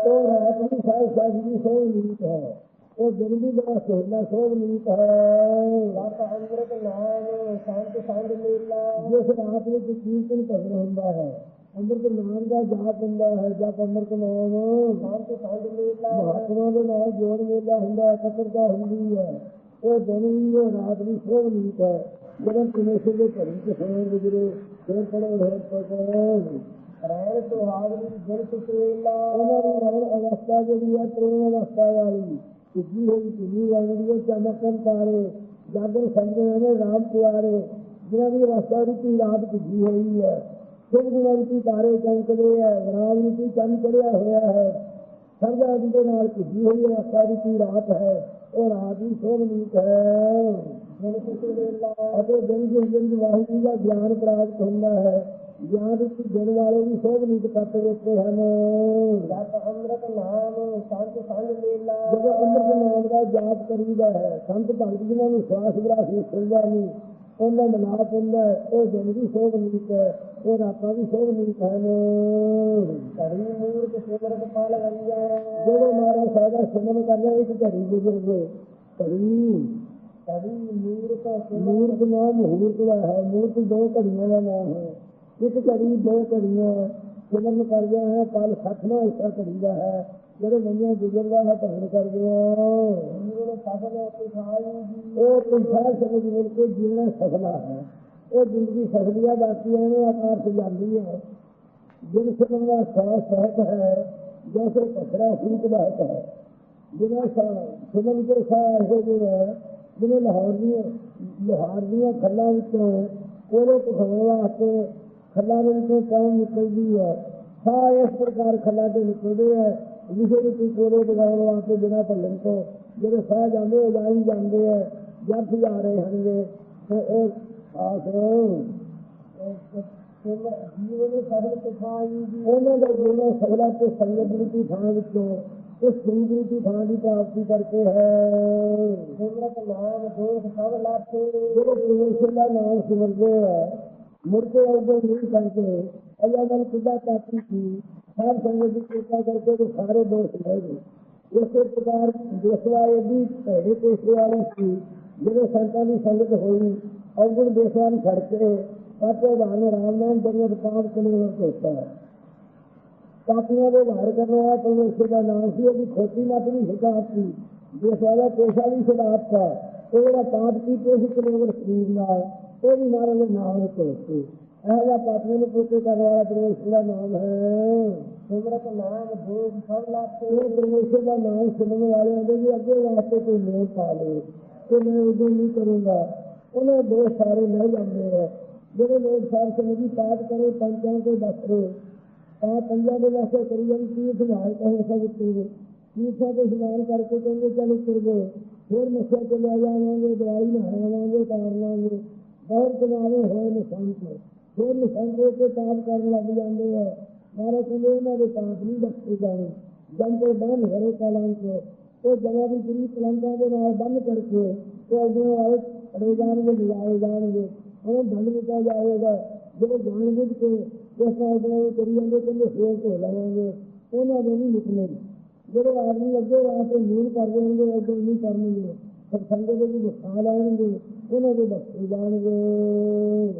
ਉਹ ਰਾਤ ਦੀ ਸਾਹਿਬ ਸਾਹਿਬ ਦੀ ਸੋਹ ਹੈ। ਬੜਾ ਸੋਹਣਾ ਸੋਹ ਨੀਤ ਹੈ। ਸਤ ਅੰਮ੍ਰਿਤ ਨਾਮ ਸੰਤ ਸੰਗ ਮੇਲਾ। ਜਿਸ ਰਾਤ ਵਿੱਚ ਕੀਰਤਨ ਭਜਨ ਹੁੰਦਾ ਹੈ ਅੰਮ੍ਰਿਤ ਨਾਮ ਦਾ ਜਾਪ ਹੁੰਦਾ ਹੈ ਜਪ ਅੰਮ੍ਰਿਤ ਨਾਮ। ਸੰਤ ਸੰਗ ਮੇਲਾ। ਮਹਾਤਮਾ ਦੇ ਨਾਲ ਜੋੜ ਮੇਲਾ ਹੁੰਦਾ ਹੈ ਇਕੱਤਰਤਾ ਹੁੰਦੀ ਹੈ। ਉਹ ਦਿਨ ਵੀ ਉਹ ਰਾਤ ਵੀ ਸੋਹ ਨੀਤ ਹੈ। ਜਦੋਂ ਪਰਮੇਸ਼ਰ ਦੇ ਘਰ ਵਿੱਚ ਸੋਹਣ ਗੁਜਰੇ ਫਿਰ ਪੜੇ ਹੋਏ ਪਕੜ ਰਹਿਣ ਸੁਹਾਗੜੀ ਦਿਲ ਸੁਹੇਲਾ ਉਹਨਾਂ ਦੀ ਰਹਿਣ ਅਵਸਥਾ ਜਿਹੜੀ ਹੈ ਪ੍ਰੇਮ ਅਵਸਥਾ ਵਾਲੀ। ਸਿੱਧੀ ਹੋਈ ਕਿੰਨੀ ਵਾਲੀ ਹੈ ਚਮਕਨ ਤਾਰੇ ਜਾਗਰ ਸੰਗਦੇ ਨੇ ਰਾਮ ਪਿਆਰੇ, ਜਿਨ੍ਹਾਂ ਦੀ ਅਵਸਥਾ ਰੂਪੀ ਰਾਤ ਭਿੱਜੀ ਹੋਈ ਹੈ। ਸ਼ੁਭ ਗੁਣਾਂ ਦੀ ਤਾਰੇ ਚਮਕਦੇ ਹੈ ਰਾਮ ਦੀ ਚੰਦ ਚੜਿਆ ਹੋਇਆ ਹੈ। ਸਰਦਾ ਜੀ ਦੇ ਨਾਲ ਭਿੱਜੀ ਹੋਈ ਹੈ ਸਾਰੀ ਦੀ ਰਾਤ ਹੈ ਉਹ ਰਾਤ ਦੀ ਸ਼ੋਭਨੀਕ ਹੈ। ਅਤੇ ਦਿਨ ਜਿਸ ਦਿਨ ਵਾਹਿਗੁਰੂ ਦਾ ਗਿਆਨ ਪ੍ਰਾਪਤ ਹੁੰਦਾ ਹੈ ਗਿਆਨ ਵਿੱਚ ਦਿਨ ਵਾਲੇ ਵੀ ਸ਼ੋਭਨੀਕ ਤੱਤ ਦਿੱਤੇ ਹਨ। ਜਦੋਂ ਅੰਮ੍ਰਿਤ ਨਾਮ ਦਾ ਜਾਪ ਕਰੀਦਾ ਹੈ ਸੰਤ ਭਗਤ ਜਿਨ੍ਹਾਂ ਨੂੰ ਸਵਾਸ ਵਿਰਾਸ ਨਹੀਂ ਸੁਣਦਾ ਨਹੀਂ। ਉਹਨਾਂ ਦਾ ਹੁੰਦਾ ਉਹ ਦਿਨ ਵੀ ਹੈ ਉਹ ਰਾਤਾਂ ਵੀ ਸ਼ੋਭਨੀਕ ਹਨ ਕਰੀ ਮੂਰਤ ਸਿਮਰਤ ਪਾਲ ਗੰਜੈ ਜਿਹੜੇ ਮਹਾਰਾਜ ਸਾਹਿਬ ਦਾ ਸਿਮਰਨ ਕਰਦਾ ਇੱਕ ਘੜੀ ਗੁਜ਼ਰ ਗਏ ਘੜੀ ਕਰੀ ਮੂਰਤ ਮੂਰਤ ਨਾਮ ਮੂਰਤ ਦਾ ਹੈ ਮੂਰਤ ਦੋ ਘੜੀਆਂ ਦਾ ਨਾਮ ਹੈ ਇੱਕ ਘੜੀ ਦੋ ਘੜੀਆਂ ਸਿਮਰਨ ਕਰਦਿਆਂ ਹੈ ਕੱਲ ਸੱਠਵਾਂ ਹਿੱਸਾ ਘੜੀ ਦਾ ਹੈ ਜਿਹੜੇ ਮੰਨਿਆ ਗੁਜ਼ਰਦਾ ਹੈ ਧਰਨ ਕਰਦਿਆਂ ਜੀਵਨ ਸਫਲ ਪਿਠਾਈ ਜੀ ਉਹ ਸੰਸਾਰ ਸਮਝ ਮਿਲ ਕੇ ਜੀਣਾ ਸਫਲਾ ਹੈ ਉਹ ਜ਼ਿੰਦਗੀ ਸਫਲੀਆ ਬਾਕੀਆਂ ਨੇ ਆਕਾਰ ਸੇ ਜਾਂਦੀ ਹੈ। ਜਿਨ ਸਿਮਰਨ ਦਾ ਸਾਹ ਸਹਿਤ ਹੈ, ਜੈਸੇ ਕਸਰਾ ਸੂਤ ਬਹਤ ਹੈ। ਬਿਨਾਂ ਸਾਹ ਸਿਮਰਨ ਸਾਹ ਇਹੋ ਜਿਹੇ ਹੈ ਜਿਵੇਂ ਲਾਹੌਰ ਦੀਆਂ ਲਾਹੌਰ ਦੀਆਂ ਖੱਲਾਂ ਵਿੱਚੋਂ ਕੋਲੇ ਪਖਾਉਣ ਵਾਸਤੇ ਖੱਲਾਂ ਦੇ ਵਿੱਚੋਂ ਕੌਣ ਨਿਕਲਦੀ ਹੈ। ਸਾਹ ਇਸ ਪ੍ਰਕਾਰ ਖੱਲਾਂ ਤੋਂ ਨਿਕਲਦੇ ਹੈ। ਵਿਸ਼ੇ ਵਿੱਚ ਕੋਲੇ ਪਗਾਉਣ ਵਾਸਤੇ ਬਿਨਾਂ ਭੱਲਣ ਤੋਂ ਜਿਹੜੇ ਸਾਹ ਜਾਂਦੇ ਉਹ ਜਾਈ ਜਾਂਦੇ ਹੈ ਜਦ ਜਾ ਰਹੇ ਹਨਗੇ ਤੇ ਉਹ ਆਸ ਜੀਵਨ ਸਫਲ ਪਿਠਾਈ ਜੀ ਉਹਨਾਂ ਦਾ ਜੀਵਨ ਸਗਲਾ ਤੇ ਸੰਗਤ ਰੂਪੀ ਥਾਂ ਵਿੱਚੋਂ, ਉਸ ਸਰੂਪ ਰੂਪੀ ਥਾਂ ਦੀ ਪ੍ਰਾਪਤੀ ਕਰਕੇ ਹੈ। ਸਿਮਰਤ ਨਾਮ ਦੋਖ ਸਭ ਲਾਥੇ ਜਿਹੜੇ ਪਰਮੇਸ਼ਰ ਦਾ ਨਾਮ ਸਿਮਰਦੇ ਹੈ ਮੁੜ ਕੇ ਉਹਦੇ ਨਹੀਂ ਕਰਕੇ ਅੱਲਾ ਨਾਲ ਕਿੱਦਾਂ ਤਾਕੀ ਸੀ। ਸਾਰ ਸੰਗਤ ਦੀ ਕਿਰਪਾ ਕਰਕੇ ਤੇ ਸਾਰੇ ਦੋਸ਼ ਲੈ ਗਏ ਇਸੇ ਪ੍ਰਕਾਰ ਦੇਸ਼ਵਾਏ ਦੀ ਭੇੜੇ ਪੇਸ਼ੇ ਵਾਲੀ ਸੀ, ਜਿਹੜੇ ਸੰਤਾਂ ਦੀ ਸੰਗਤ ਹੋਈ, ਔਗਣ ਦੇਸ਼ਾਂ ਨੂੰ ਛੱਡ ਕੇ ਪਾਪੇ ਬਾਨ ਰਾਮ ਨਾਮ ਜਗਤ ਪਾਪ ਕਲੇ ਹੋਤਾ ਪਾਪੀਆਂ ਦੇ ਵਾਰ ਕਰਨ ਵਾਲਾ ਪਰਮੇਸ਼ਰ ਦਾ ਨਾਮ ਸੀ, ਉਹਦੀ ਖੋਟੀ ਮਤ ਵੀ ਹਿਦਾਇਤ ਸੀ। ਜਿਸ ਵਾਲਾ ਪੇਸ਼ਾ ਵੀ ਹਿਦਾਇਤ ਦਾ ਉਹ ਜਿਹੜਾ ਪਾਪ ਕੀ ਪੇਸ਼ ਕਲੇਵਰ ਸਰੀਰ ਨਾਲ, ਉਹ ਵੀ ਮਾਰੇ ਦੇ ਨਾਮ ਤੋਸਤੇ ਇਹਦਾ ਦਾ ਪਾਪੀਆਂ ਨੂੰ ਪੁੱਤੇ ਕਰਨ ਵਾਲਾ ਪਰਮੇਸ਼ਰ ਦਾ ਨਾਮ ਹੈ। ਸਿਮਰਤ ਨਾਮ ਦੋਖ ਸਭ ਲਾਥੇ ਪਰਮੇਸ਼ਰ ਦਾ ਨਾਮ ਸੁਣਨ ਵਾਲਿਆਂ ਦੇ ਵੀ ਅੱਗੇ ਵਾਸਤੇ ਕੋਈ ਮੇਲ ਪਾ ਕਿ ਮੈਂ ਉਦੋਂ ਨਹੀਂ ਕਰੂੰਗਾ। ਉਹਨਾਂ ਦੇ ਸਾਰੇ ਲੈ ਜਾਂਦੇ ਆ। ਜਿਹੜੇ ਲੋਕ ਸਾਰ ਸਮਝੀ ਪਾਠ ਕਰੇ ਪੰਚਾਂ ਦੇ ਦੱਸਰੇ ਤਾਂ ਪੰਜਾਂ ਦੇ ਵਾਸਤੇ ਕਰੀ ਜਾਂਦੀ ਕੀ ਸੁਭਾਅ ਕਹੇ ਸਭ ਉੱਤੇ ਤੀਰਥਾਂ ਤੇ ਇਸ਼ਨਾਨ ਕਰਕੇ ਕਹਿੰਦੇ, ਚੱਲ ਤੁਰ ਗਏ ਫਿਰ ਮੱਛਾ ਤੇ ਲੈ ਜਾਵਾਂਗੇ, ਦਵਾਈ ਨਹਾਵਾਂਗੇ, ਤਾਰ ਲਾਂਗੇ ਬਹੁਤ ਕਮਾਵੇ ਹੋਏ ਨੇ ਸੰਤ ਫਿਰ ਨਿਸ਼ਾਨ ਦੇ ਕੇ ਪਾਪ ਕਰਨ ਲੱਗ ਜਾਂਦੇ ਆ। ਮਾਰੇ ਕਹਿੰਦੇ ਇਹਨਾਂ ਦੇ ਪਾਪ ਨਹੀਂ ਬਖਸ਼ੇ ਜਾਣੇ। ਜਨ ਤੇ ਬੰਨ ਹਰੇ ਕਲੰਕ ਉਹ ਜਗ੍ਹਾ ਦੀ ਪੂਰੀ ਕਲੰਕਾਂ ਦੇ ਨਾਲ ਬੰਨ ਕਰਕੇ ਉਹ ਅੱਗੇ ਵਾਲੇ ਅੜੇ ਜਾਣਗੇ, ਲਿਆਏ ਜਾਣਗੇ। ਉਹਨਾਂ ਦੰਡ ਦਿੱਤਾ ਜਾਏਗਾ। ਜਿਹੜੇ ਜਾਣ ਬੁੱਝ ਕੇ ਇਸ ਤਰ੍ਹਾਂ ਦੇ ਕਰੀ ਜਾਂਦੇ, ਕਹਿੰਦੇ ਫੇਰ ਧੋ ਲਵਾਂਗੇ। ਉਹਨਾਂ ਦੇ ਨਹੀਂ ਨਿਕਲੇ ਜਿਹੜੇ ਆਦਮੀ ਅੱਗੇ ਰਾਹ ਤੇ ਮੂਲ ਕਰਦੇ ਹੋਣਗੇ, ਅੱਗੇ ਨਹੀਂ ਕਰਨਗੇ। ਫਿਰ ਸੰਗਤ ਦੇ ਵੀ ਵਿਖਾ ਲਾਉਣਗੇ ਉਹਨਾਂ ਦੇ ਬਖਸ਼ੇ ਜਾਣਗੇ।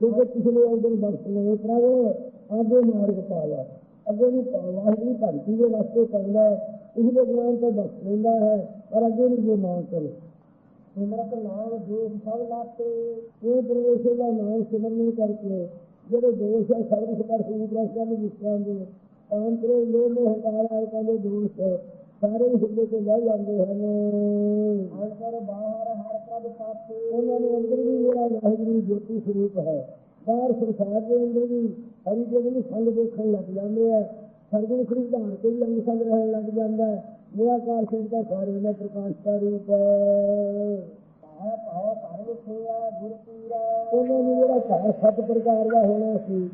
ਕਿਉਂਕਿ ਪਿਛਲੇ ਉਧਰ ਬਖਸ਼ ਲਵੇ ਪ੍ਰਭ ਮਾਰਗ ਪਾਇਆ ਅੱਗੇ ਨਹੀਂ ਪਾਇਆ ਭਗਤੀ ਦੇ ਵਾਸਤੇ ਕਰਦਾ ਇਸ ਦੇ ਗਿਆਨ ਤੋਂ ਬਖਸ਼ ਲੈਂਦਾ ਹੈ, ਪਰ ਅੱਗੇ ਨਹੀਂ ਜੇ ਮੰਗ ਕਰੇ। ਸਿਮਰਤ ਨਾਮ ਦੋਖ ਸਭ ਲਾਥੇ ਇਹ ਪਰਮੇਸ਼ਰ ਦਾ ਨਾਮ ਸਿਮਰਨ ਕਰਕੇ। ਜਿਹੜੇ ਦੋਸ਼ ਹੈ ਸਰਵ ਸਕਾਰ ਸੂਤਰਾਂ ਨੂੰ ਵਿਸਰਾਂਦੇ ਕਾਂਤਰੇ ਲੋ ਮੋਹ ਹਟਾਇਆ ਕਹਿੰਦੇ ਦੋਸ਼ ਸਾਰੇ ਹਿੱਲੇ ਤੇ ਲੈ ਜਾਂਦੇ ਹਨ। ਅੰਤਰ ਬਾਹਰ ਹਰ ਪ੍ਰਭ ਉਹਨਾਂ ਦੇ ਅੰਦਰ ਵੀ ਮੇਰਾ ਵਾਹਿਗੁਰੂ ਜੋਤੀ ਸਰੂਪ ਹੈ। ਬਾਹਰ ਸੰਸਾਰ ਦੇ ਅੰਦਰ ਵੀ ਹਰੀ ਦੇ ਵੀ ਸੰਗ ਦੇਖਣ ਲੱਗ ਜਾਂਦੇ ਆ। ਸਰਗੁਣ ਸਰੂਪ ਧਾਰ ਵੀ ਅੰਗ ਸੰਗ ਰਹਿਣ ਲੱਗ ਜਾਂਦਾ ਹੈ। ਨਿਰਾਕਾਰ ਸਿੰਘ ਦਾ ਸਾਰੇ ਦਾ ਪ੍ਰਕਾਸ਼ ਦਾ ਰੂਪ ਹੈ। ਭਾਵ ਭਾਵ ਧਰਮ ਸੇਵਾ, ਗੁਰ ਪੀਰਾ। ਉਹਨਾਂ ਨੂੰ ਜਿਹੜਾ ਘਰ ਸੱਤ ਪ੍ਰਕਾਰ ਦਾ ਹੋਣਾ ਸੀ,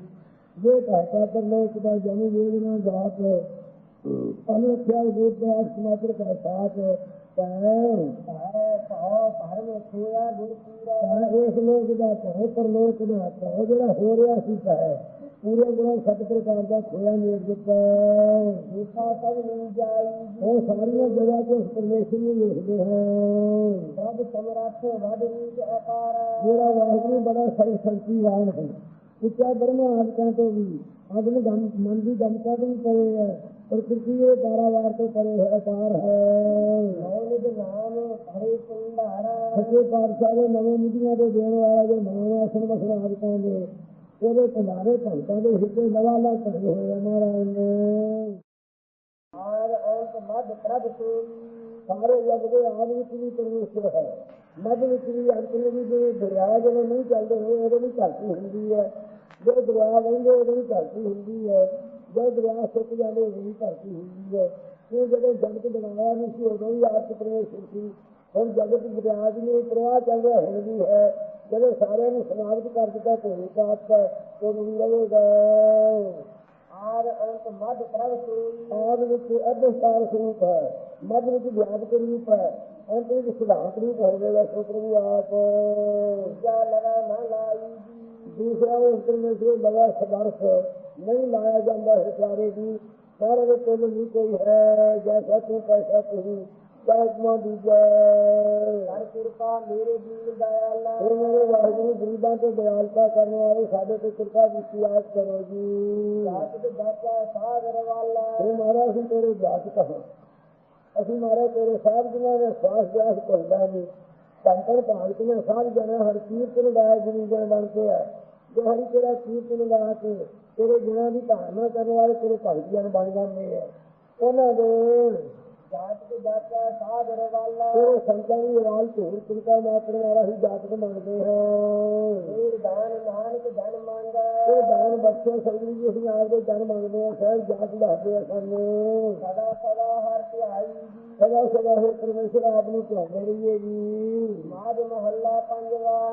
ਜੇ ਘਾਟਾ ਕਰ ਲੋਕ ਦਾ ਜਨ ਵੇਦਨਾ ਜਾਤ ਅਨੁਖਿਆ ਰੂਪ ਦਾ ਸਮਾਤਰ ਦਾ ਸਾਥ ਪੈਰ ਭਾਵ ਭਾਵ ਧਰਮ ਸੇਵਾ ਗੁਰ ਪੀਰਾ ਤਾਂ ਇਸ ਲੋਕ ਦਾ ਭੈ ਪਰਲੋਕ ਦਾ ਭੈ ਜਿਹੜਾ ਹੋ ਰਿਹਾ ਸੀ ਭੈ ਪੂਰੇ ਗੁਣਾ ਸੱਤ ਪ੍ਰਕਾਰ ਦਾ ਖੋਇਆ ਮੇਰ ਦਿੱਤਾ ਦੇਖਾ ਸਭ ਮਿਲ ਜਾਈ ਉਹ ਸਾਰੀਆਂ ਜਗ੍ਹਾ ਤੇ ਪਰਮੇਸ਼ਰ ਨੂੰ ਵੇਖਦੇ ਹਨ ਪ੍ਰਭ ਸਮਰੱਥ ਵਡ ਰੀਤ ਅਪਾਰ ਜਿਹੜਾ ਵਾਹਿਗੁਰੂ ਬੜਾ ਸਰਵ ਸ਼ਕਤੀਵਾਨ ਹੈ। ਉੱਚਾ ਬ੍ਰਹਮਾ ਆਦਿਕਾਂ ਤੋਂ ਵੀ ਅਗਨ ਗਮ ਮਨ ਦੀ ਗਮਕਾ ਤੋਂ ਵੀ ਪਰੇ ਹੈ ਪ੍ਰਕਿਰਤੀ ਦੇ ਪਾਰਾਵਾਰ ਤੋਂ ਪਰੇ ਹੈ ਅਪਾਰ ਹੈ। ਨਾਮ ਹਰੇ ਸੁੰਦਰਾ ਸੱਚੇ ਪਾਤਸ਼ਾਹ ਦੇ ਨਵੇਂ ਨਿਧੀਆਂ ਦੇ ਦੇਣ ਵਾਲਾ ਜੋ ਨਾਮ ਆਸਣ ਬਖਰਾ ਆਦਿਕਾਂ ਦੇ ਉਹਦੇ ਕਿਨਾਰੇ ਭਗਤਾਂ ਦੇ ਹਿੱਤੇ ਲਵਾ ਲਾ ਕਰੇ ਹੋਏ ਆ ਮਹਾਰਾਜ ਨੇ। ਆਰ ਅੰਤ ਮਦ ਪ੍ਰਭ ਸੋਈ ਸਾਰੇ ਜਗ ਦੇ ਆਦ ਵਿੱਚ ਵੀ ਪਰਮੇਸ਼ਰ ਹੈ। ਮੱਧ ਵਿੱਚ ਵੀ ਅੰਤ ਨੂੰ ਵੀ ਜਿਵੇਂ ਦਰਿਆ ਜਦੋਂ ਨਹੀਂ ਚੱਲਦੇ ਉਹਦੇ ਵੀ ਧਰਤੀ ਹੁੰਦੀ ਹੈ। ਜੋ ਦਰਿਆ ਉਦੋਂ ਵੀ ਧਰਤੀ ਹੁੰਦੀ ਹੈ ਜੋ ਦਰਿਆ ਸੁੱਕ ਜਾਂਦੇ ਵੀ ਧਰਤੀ ਹੁੰਦੀ ਹੈ ਕਿਉਂ ਜਦੋਂ ਜਗਤ ਬਣਾਇਆ ਨਹੀਂ ਸੀ ਉਦੋਂ ਵੀ ਆਪ ਪਰਮੇਸ਼ਰ ਸੀ। ਹੁਣ ਜਗਤ ਦਰਿਆ ਦੀ ਨਹੀਂ ਪ੍ਰਵਾਹ ਚੱਲ ਰਿਹਾ ਹੁਣ ਵੀ ਹੈ। ਜਦੋਂ ਸਾਰਿਆਂ ਨੂੰ ਸਮਾਪਤ ਕਰ ਦਿੱਤਾ ਤੇ ਕਾਤ ਉਦੋਂ ਵੀ ਰਹੇਗਾ ਆਦ ਅੰਤ ਮਦ ਪ੍ਰਭ ਸੋਈ ਆਦ ਵਿੱਚ ਅਧਿਕਾਰ ਸਰੂਪ ਹੈ। ਮਧ ਵਿੱਚ ਵਿਆਪਕ ਰੂਪ ਹੈ। ਅੰਤ ਵਿੱਚ ਸਿਧਾਂਤ ਰੂਪ ਹੋਵੇਗਾ ਸੋ ਪ੍ਰਭੂ ਆਪ। ਜਾ ਲਗਾ ਨਾ ਲਾਈ। ਜੀ ਦੂਸਰਾ ਉਸ ਪਰਮੇਸ਼ਰ ਲਗਾ ਸਦਰਸ ਨਹੀਂ ਲਾਇਆ ਜਾਂਦਾ ਹੈ ਸਾਰੇ ਦੀ ਸਾਰੇ ਦੇ ਕੋਲ ਨਹੀਂ ਕੋਈ ਹੈ ਜੈਸਾ ਤੂੰ ਪੈਸਾ ਤੂੰ ਚਾਹਤਮਾ ਦੂਜਾ ਕਰ ਕਿਰਪਾ ਮੇਰੇ ਦੀਨ ਦਇਆਲਾ ਇਹ ਮੇਰੇ ਵਾਹਿਗੁਰੂ ਗਰੀਬਾਂ ਤੇ ਦਇਆਲਤਾ ਕਰਨ ਵਾਲੇ ਸਾਡੇ ਤੇ ਕਿਰਪਾ ਦੀ ਆਸ ਕਰੋ ਜੀ। ਜਾਤ ਦੇ ਦਾਤਾ ਸਾਗਰ ਵਾਲਾ। ਇਹ ਮਹਾਰਾਜ ਅਸੀਂ ਤੇਰੇ ਜਾਤ ਕਹਾਂ। ਅਸੀਂ ਮਹਾਰਾਜ ਤੇਰੇ ਸਾਹਿਬ ਜਿਨ੍ਹਾਂ ਨੇ ਸਵਾਸ ਵਿਆਸ ਭੁੱਲਦਾ ਨਹੀਂ ਸੰਤਨ ਭਾਗ ਨੇ ਸਾਧ ਜਣਾ ਹਰ ਕੀਰਤਨ ਗਾਇਆ ਗੁਰੂ ਜਨ ਬਣ ਕੇ ਆ ਜੋ ਹਰੀ ਤੇਰਾ ਕੀਰਤਨ ਲਾ ਕੇ ਤੇਰੇ ਗੁਣਾਂ ਦੀ ਧਾਰਨਾ ਕਰਨ ਵਾਲੇ ਤੇਰੇ ਭਗਤ ਬਣ ਜਾਂਦੇ ਆ। ਉਹਨਾਂ ਦੇ ਜਾਤ ਦੇ ਦਾਤਾ ਸਾਗਰ ਵਾਲਾ ਤੇਰੇ ਸੰਤਾਂ ਦੀ ਆਵਾਜ਼ ਧੂਰ ਚਿੰਤਾ ਮਾਤਰ ਵਾਲਾ ਹੀ ਜਾਤਕ ਮੰਗਦੇ ਹਾਂ ਇਹ ਦਾਨ ਨਾਨਕ ਜਨ ਮੰਗਾ ਇਹ ਦਾਨ ਬਖਸ਼ੋ ਸਗਲੀ ਜੀ ਅਸੀਂ ਆਪਦੇ ਜਨ ਮੰਗਦੇ ਹਾਂ ਸਹਿਬ ਜਾਤ ਦੱਸਦੇ ਆ ਸਾਨੂੰ। ਸਦਾ ਸਦਾ ਹਰ ਧਿਆਈ ਜੀ। ਸਦਾ ਸਦਾ ਹੈ ਪਰਮੇਸ਼ਰ ਆਪ ਨੂੰ ਧਿਆਉਂਦੇ ਰਹੀਏ ਜੀ। ਮਾਦ ਮਹੱਲਾ ਪੰਜਵਾ।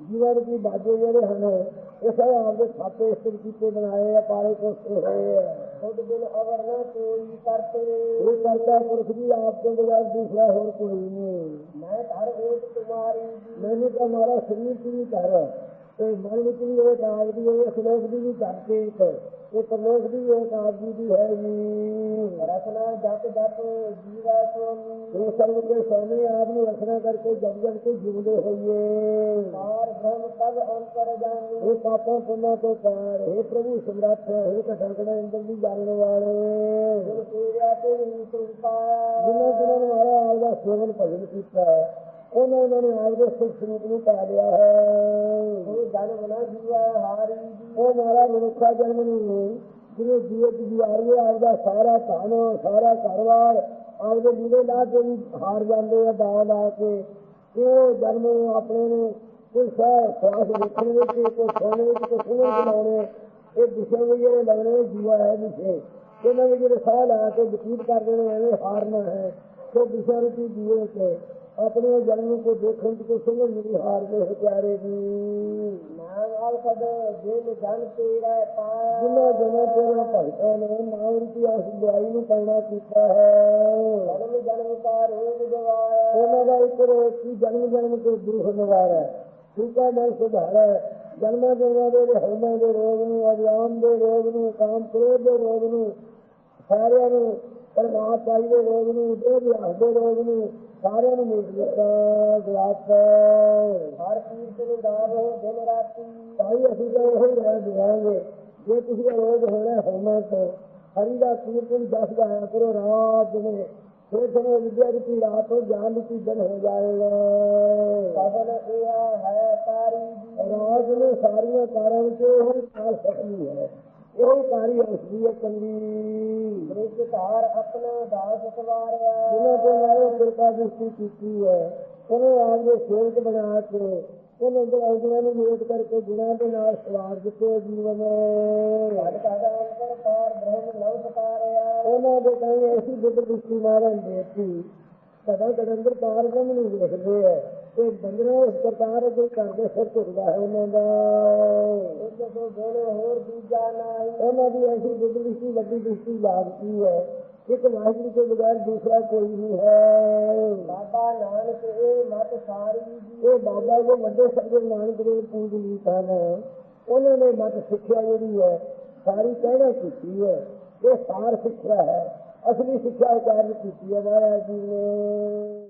ਜੀਵਨ ਦੀ ਬਾਜੇ ਜਿਹੜੇ ਹਨ ਇਹ ਸਭ ਆਪਦੇ ਖਾਤੇ ਇਸਤਰੀ ਕੀਤੇ ਬਣਾਏ ਆ ਪਾਲੇ ਕੋਸੇ ਹੋਏ ਆ। ਖੁਦ ਬਿਨ ਅਵਰ ਨਾ ਕੋਈ ਕਰਤੇ। ਇਹ ਕਰਤਾ ਪੁਰਖ ਜੀ ਆਪ ਤੋਂ ਬਗੈਰ ਦੂਸਰਾ ਹੋਰ ਕੋਈ ਨਹੀਂ। ਮੈਂ ਘਰ ਓਟ ਤੁਮਾਰੀ ਮੈਨੂੰ ਤਾਂ ਮਾਰਾ ਸਰੀਰ ਦੀ ਵੀ ਕਰ। ਤੇ ਮਨ ਵਿੱਚ ਵੀ ਇਹ ਕਾਗ ਦੀ ਇਹ ਸ਼ਲੋਕ ਦੀ ਵੀ ਕਰਤੇ ਇੱਕ ਇਹ ਪ੍ਰਲੋਕ ਦੀ ਵੀ ਇਹ ਦੀ ਵੀ ਹੈ ਜੀ। ਰਸਨਾ ਜਪ ਜਪ, ਜੀਵਾ ਸੁਆਮੀ ਇਹ ਸਰਬ ਦੇ ਸੋਨੇ ਆਪ ਨੂੰ ਰਖਣਾ ਕਰਕੇ ਜਗ ਜਗ ਕੇ ਜਿਉਂਦੇ ਹੋਈਏ। ਪਾਰ ਬ੍ਰਹਮ ਤਬ ਅੰਤਰ ਜਾਣੀ ਇਹ ਪਾਪਾਂ ਪੁੰਨਾਂ ਤੋਂ ਪਾਰ। ਇਹ ਪ੍ਰਭੂ ਸਮਰੱਥ ਹੈ। ਕਟੰਕੜਾ ਇੰਦਰ ਦੀ ਜਾਣਨ ਵਾਲੇ। ਜਿਨ ਸੇਵਿਆ ਤੇ ਵੀ ਸੁਣਤਾ ਜਿਨ੍ਹਾਂ ਜਿਨ੍ਹਾਂ ਨੇ ਮਾਰਾ ਆਪਦਾ ਸੇਵਨ ਭਜਨ ਕੀਤਾ ਹੈ ਉਹਨਾਂ ਉਹਨਾਂ ਨੇ ਆਪਦੇ ਸੁਖ ਸਰੂਪ ਨੂੰ ਪਾ ਲਿਆ ਹੈ। ਉਹ ਜਨਮ ਨਾ ਜੀਵਾ ਹਾਰੀ ਜੀ ਉਹ ਮਾਰਾ ਮਨੁੱਖਾ ਜਨਮ ਨੂੰ ਜਿਹਨੇ ਜੀਵਤ ਜੀ ਆਰਵੇ ਆਪਦਾ ਸਾਰਾ ਧਨ ਸਾਰਾ ਘਰਵਾਰ ਆਪਦੇ ਲੀੜੇ ਲਾ ਕੇ ਵੀ ਹਾਰ ਜਾਂਦੇ ਆ ਦਾ ਲਾ ਕੇ। ਇਹ ਜਨਮ ਨੂੰ ਆਪਣੇ ਨੂੰ ਕੋਈ ਸਹਿ ਸਵਾਸ ਦੇਖਣ ਵਿੱਚ ਕੋਈ ਸੁਣਨ ਵਿੱਚ ਕੋਈ ਚ ਲਾਉਣੇ ਇਹ ਵਿਸ਼ੇ ਵੀ ਜਿਹੜੇ ਲੱਗਣੇ ਜੀਵਾ ਹੈ ਵਿਸ਼ੇ ਇਹਨਾਂ ਵਿੱਚ ਜਿਹੜੇ ਸਾਹ ਲਾ ਕੇ ਬਤੀਤ ਕਰਦੇ ਨੇ ਐਵੇਂ ਹਾਰਨਾ ਹੈ। ਸੋ ਵਿਸ਼ਾ ਰੂਪੀ ਜੀਵੇ ਤੇ ਆਪਣੇ ਜਨਮ ਨੂੰ ਕੋਈ ਦੇਖਣ ਚ ਕੋਈ ਸਮਝ ਨਹੀਂ ਹਾਰਦੇ ਹੋ ਪਿਆਰੇ ਜੀ ਨਾਮ ਅਲਫਦ ਜਿਨ ਜਨ ਤੇਰਾ ਪਾਇਆ ਜਿਨ੍ਹਾਂ ਜਨਾਂ ਤੇਰੇ ਭਗਤਾਂ ਨੇ ਨਾਮ ਰੂਪੀ ਉਸ ਦਵਾਈ ਨੂੰ ਪੈਣਾ ਕੀਤਾ ਹੈ। ਜਨਮ ਜਨਮ ਕਾ ਰੋਗ ਗਵਾਇਆ। ਉਹਨਾਂ ਦਾ ਇੱਕ ਰੋਗ ਸੀ ਜਨਮ ਜਨਮ ਤੋਂ ਦੁੱਖ ਨਿਵਾਰੈ। ਸੁਖਾ ਮਨ ਸੁਧਾਰੈ। ਜਨਮਾਂ ਜਨਮਾਂ ਦੇ ਹਉਮੈ ਦੇ ਰੋਗ ਨੂੰ ਅਗਿਆਨ ਦੇ ਰੋਗ ਨੂੰ ਕਾਮ ਕ੍ਰੋਧ ਦੇ ਰੋਗ ਨੂੰ ਸਾਰਿਆਂ ਨੂੰ ਪਰਮਾਤਮਾ ਦੇ ਰੋਗ ਨੂੰ ਦੇ ਵਿਆਹ ਦੇ ਰੋਗ ਨੂੰ ਸਾਰਿਆਂ ਨੂੰ ਮਿਲ ਦਿੱਤਾ ਗਲਾਤ ਹਰ ਕੀਰਤਨ ਗਾਵੋ ਦਿਨ ਰਾਤੀ। ਭਾਈ ਅਸੀਂ ਤਾਂ ਇਹੋ ਹੀ ਰਹਿ ਦਿਆਂਗੇ ਜੇ ਤੁਸੀਂ ਦਾ ਰੋਗ ਹੋਣਾ ਹੋਣਾ ਤਾਂ ਹਰੀ ਦਾ ਕੀਰਤਨ ਜਸ ਗਾਇਆ ਕਰੋ ਰਾਤ ਦਿਨੇ। ਫਿਰ ਤੁਹਾਨੂੰ ਵਿਦਿਆ ਦੀ ਰਾਤ ਹੋ ਗਿਆਨ ਦੀ ਦਿਨ ਹੋ ਜਾਏਗਾ। ਕਬਲ ਇਹ ਹੈ ਤਾਰੀ ਜੀ ਰਾਤ ਨੂੰ ਸਾਰੀਆਂ ਕਾਰਾਂ ਵਿੱਚ ਉਹ ਕਾਲ ਸਕਦੀ ਹੈ। ਇਹ ਕਾਰੀ ਅਸਲੀ ਹੈ ਚੰਗੀ ਬ੍ਰਿਜ ਧਾਰ ਆਪਣਾ ਦਾਸ ਸਵਾਰਿਆ। ਜਿਨ੍ਹਾਂ ਤੇ ਮਾਰੇ ਕਿਰਪਾ ਦ੍ਰਿਸ਼ਟੀ ਕੀਤੀ ਹੈ ਉਹਨੇ ਆਪ ਦੇ ਸੇਵਕ ਬਣਾ ਕੇ ਉਹਨਾਂ ਦੇ ਅਰਜਨਾਂ ਨੂੰ ਵਿਰੋਧ ਕਰਕੇ ਗੁਣਾਂ ਦੇ ਨਾਲ ਸਵਾਰ ਦਿੱਤੇ ਜੀਵਨ। ਘਟ ਘਟ ਅੰਤਰ ਪਾਰ ਬ੍ਰਹਮ ਨਵ ਸਤਾਰਿਆ। ਉਹਨਾਂ ਦੇ ਕਈ ਐਸੀ ਬੁੱਧ ਦ੍ਰਿਸ਼ਟੀ ਮਾਰਨ ਦੇਤੀ ਕਦਾ ਕਦੰਦਰ ਪਾਰ ਬ੍ਰਹਮ ਨੂੰ ਵੇਖਦੇ ਹੈ ਤੇ ਬੰਦਰਾ ਉਸ ਪ੍ਰਕਾਰ ਦੇ ਕਰਦੇ ਸਿਰ ਝੁਕਦਾ ਹੈ ਉਹਨਾਂ ਦਾ। ਇਸ ਤੋਂ ਬਿਨ ਹੋਰ ਦੂਜਾ ਨਹੀਂ ਉਹਨਾਂ ਦੀ ਐਸੀ ਬੁੱਧ ਦ੍ਰਿਸ਼ਟੀ ਵੱਡੀ ਦ੍ਰਿਸ਼ਟੀ ਲੱਗਦੀ ਹੈ। ਇੱਕ ਵਾਹਿਗੁਰੂ ਤੋਂ ਬਗੈਰ ਦੂਸਰਾ ਕੋਈ ਨਹੀਂ ਹੈ। ਬਾਬਾ ਨਾਨਕ ਇਹ ਮਤ ਸਾਰੀ ਜੀ ਇਹ ਬਾਬਾ ਜੀ ਵੱਡੇ ਸਤਿਗੁਰੂ ਨਾਨਕ ਦੇਵ ਪੂਜਨੀ ਸਨ ਉਹਨਾਂ ਨੇ ਮਤ ਸਿੱਖਿਆ ਜਿਹੜੀ ਹੈ ਸਾਰੀ ਕਹਿਣਾ ਕੀਤੀ ਹੈ। ਇਹ ਸਾਰ ਸਿੱਖਿਆ ਹੈ। ਅਸਲੀ ਸਿੱਖਿਆ ਕਾਰਨ ਕੀਤੀ ਹੈ ਮਹਾਰਾਜ ਜੀ ਨੇ।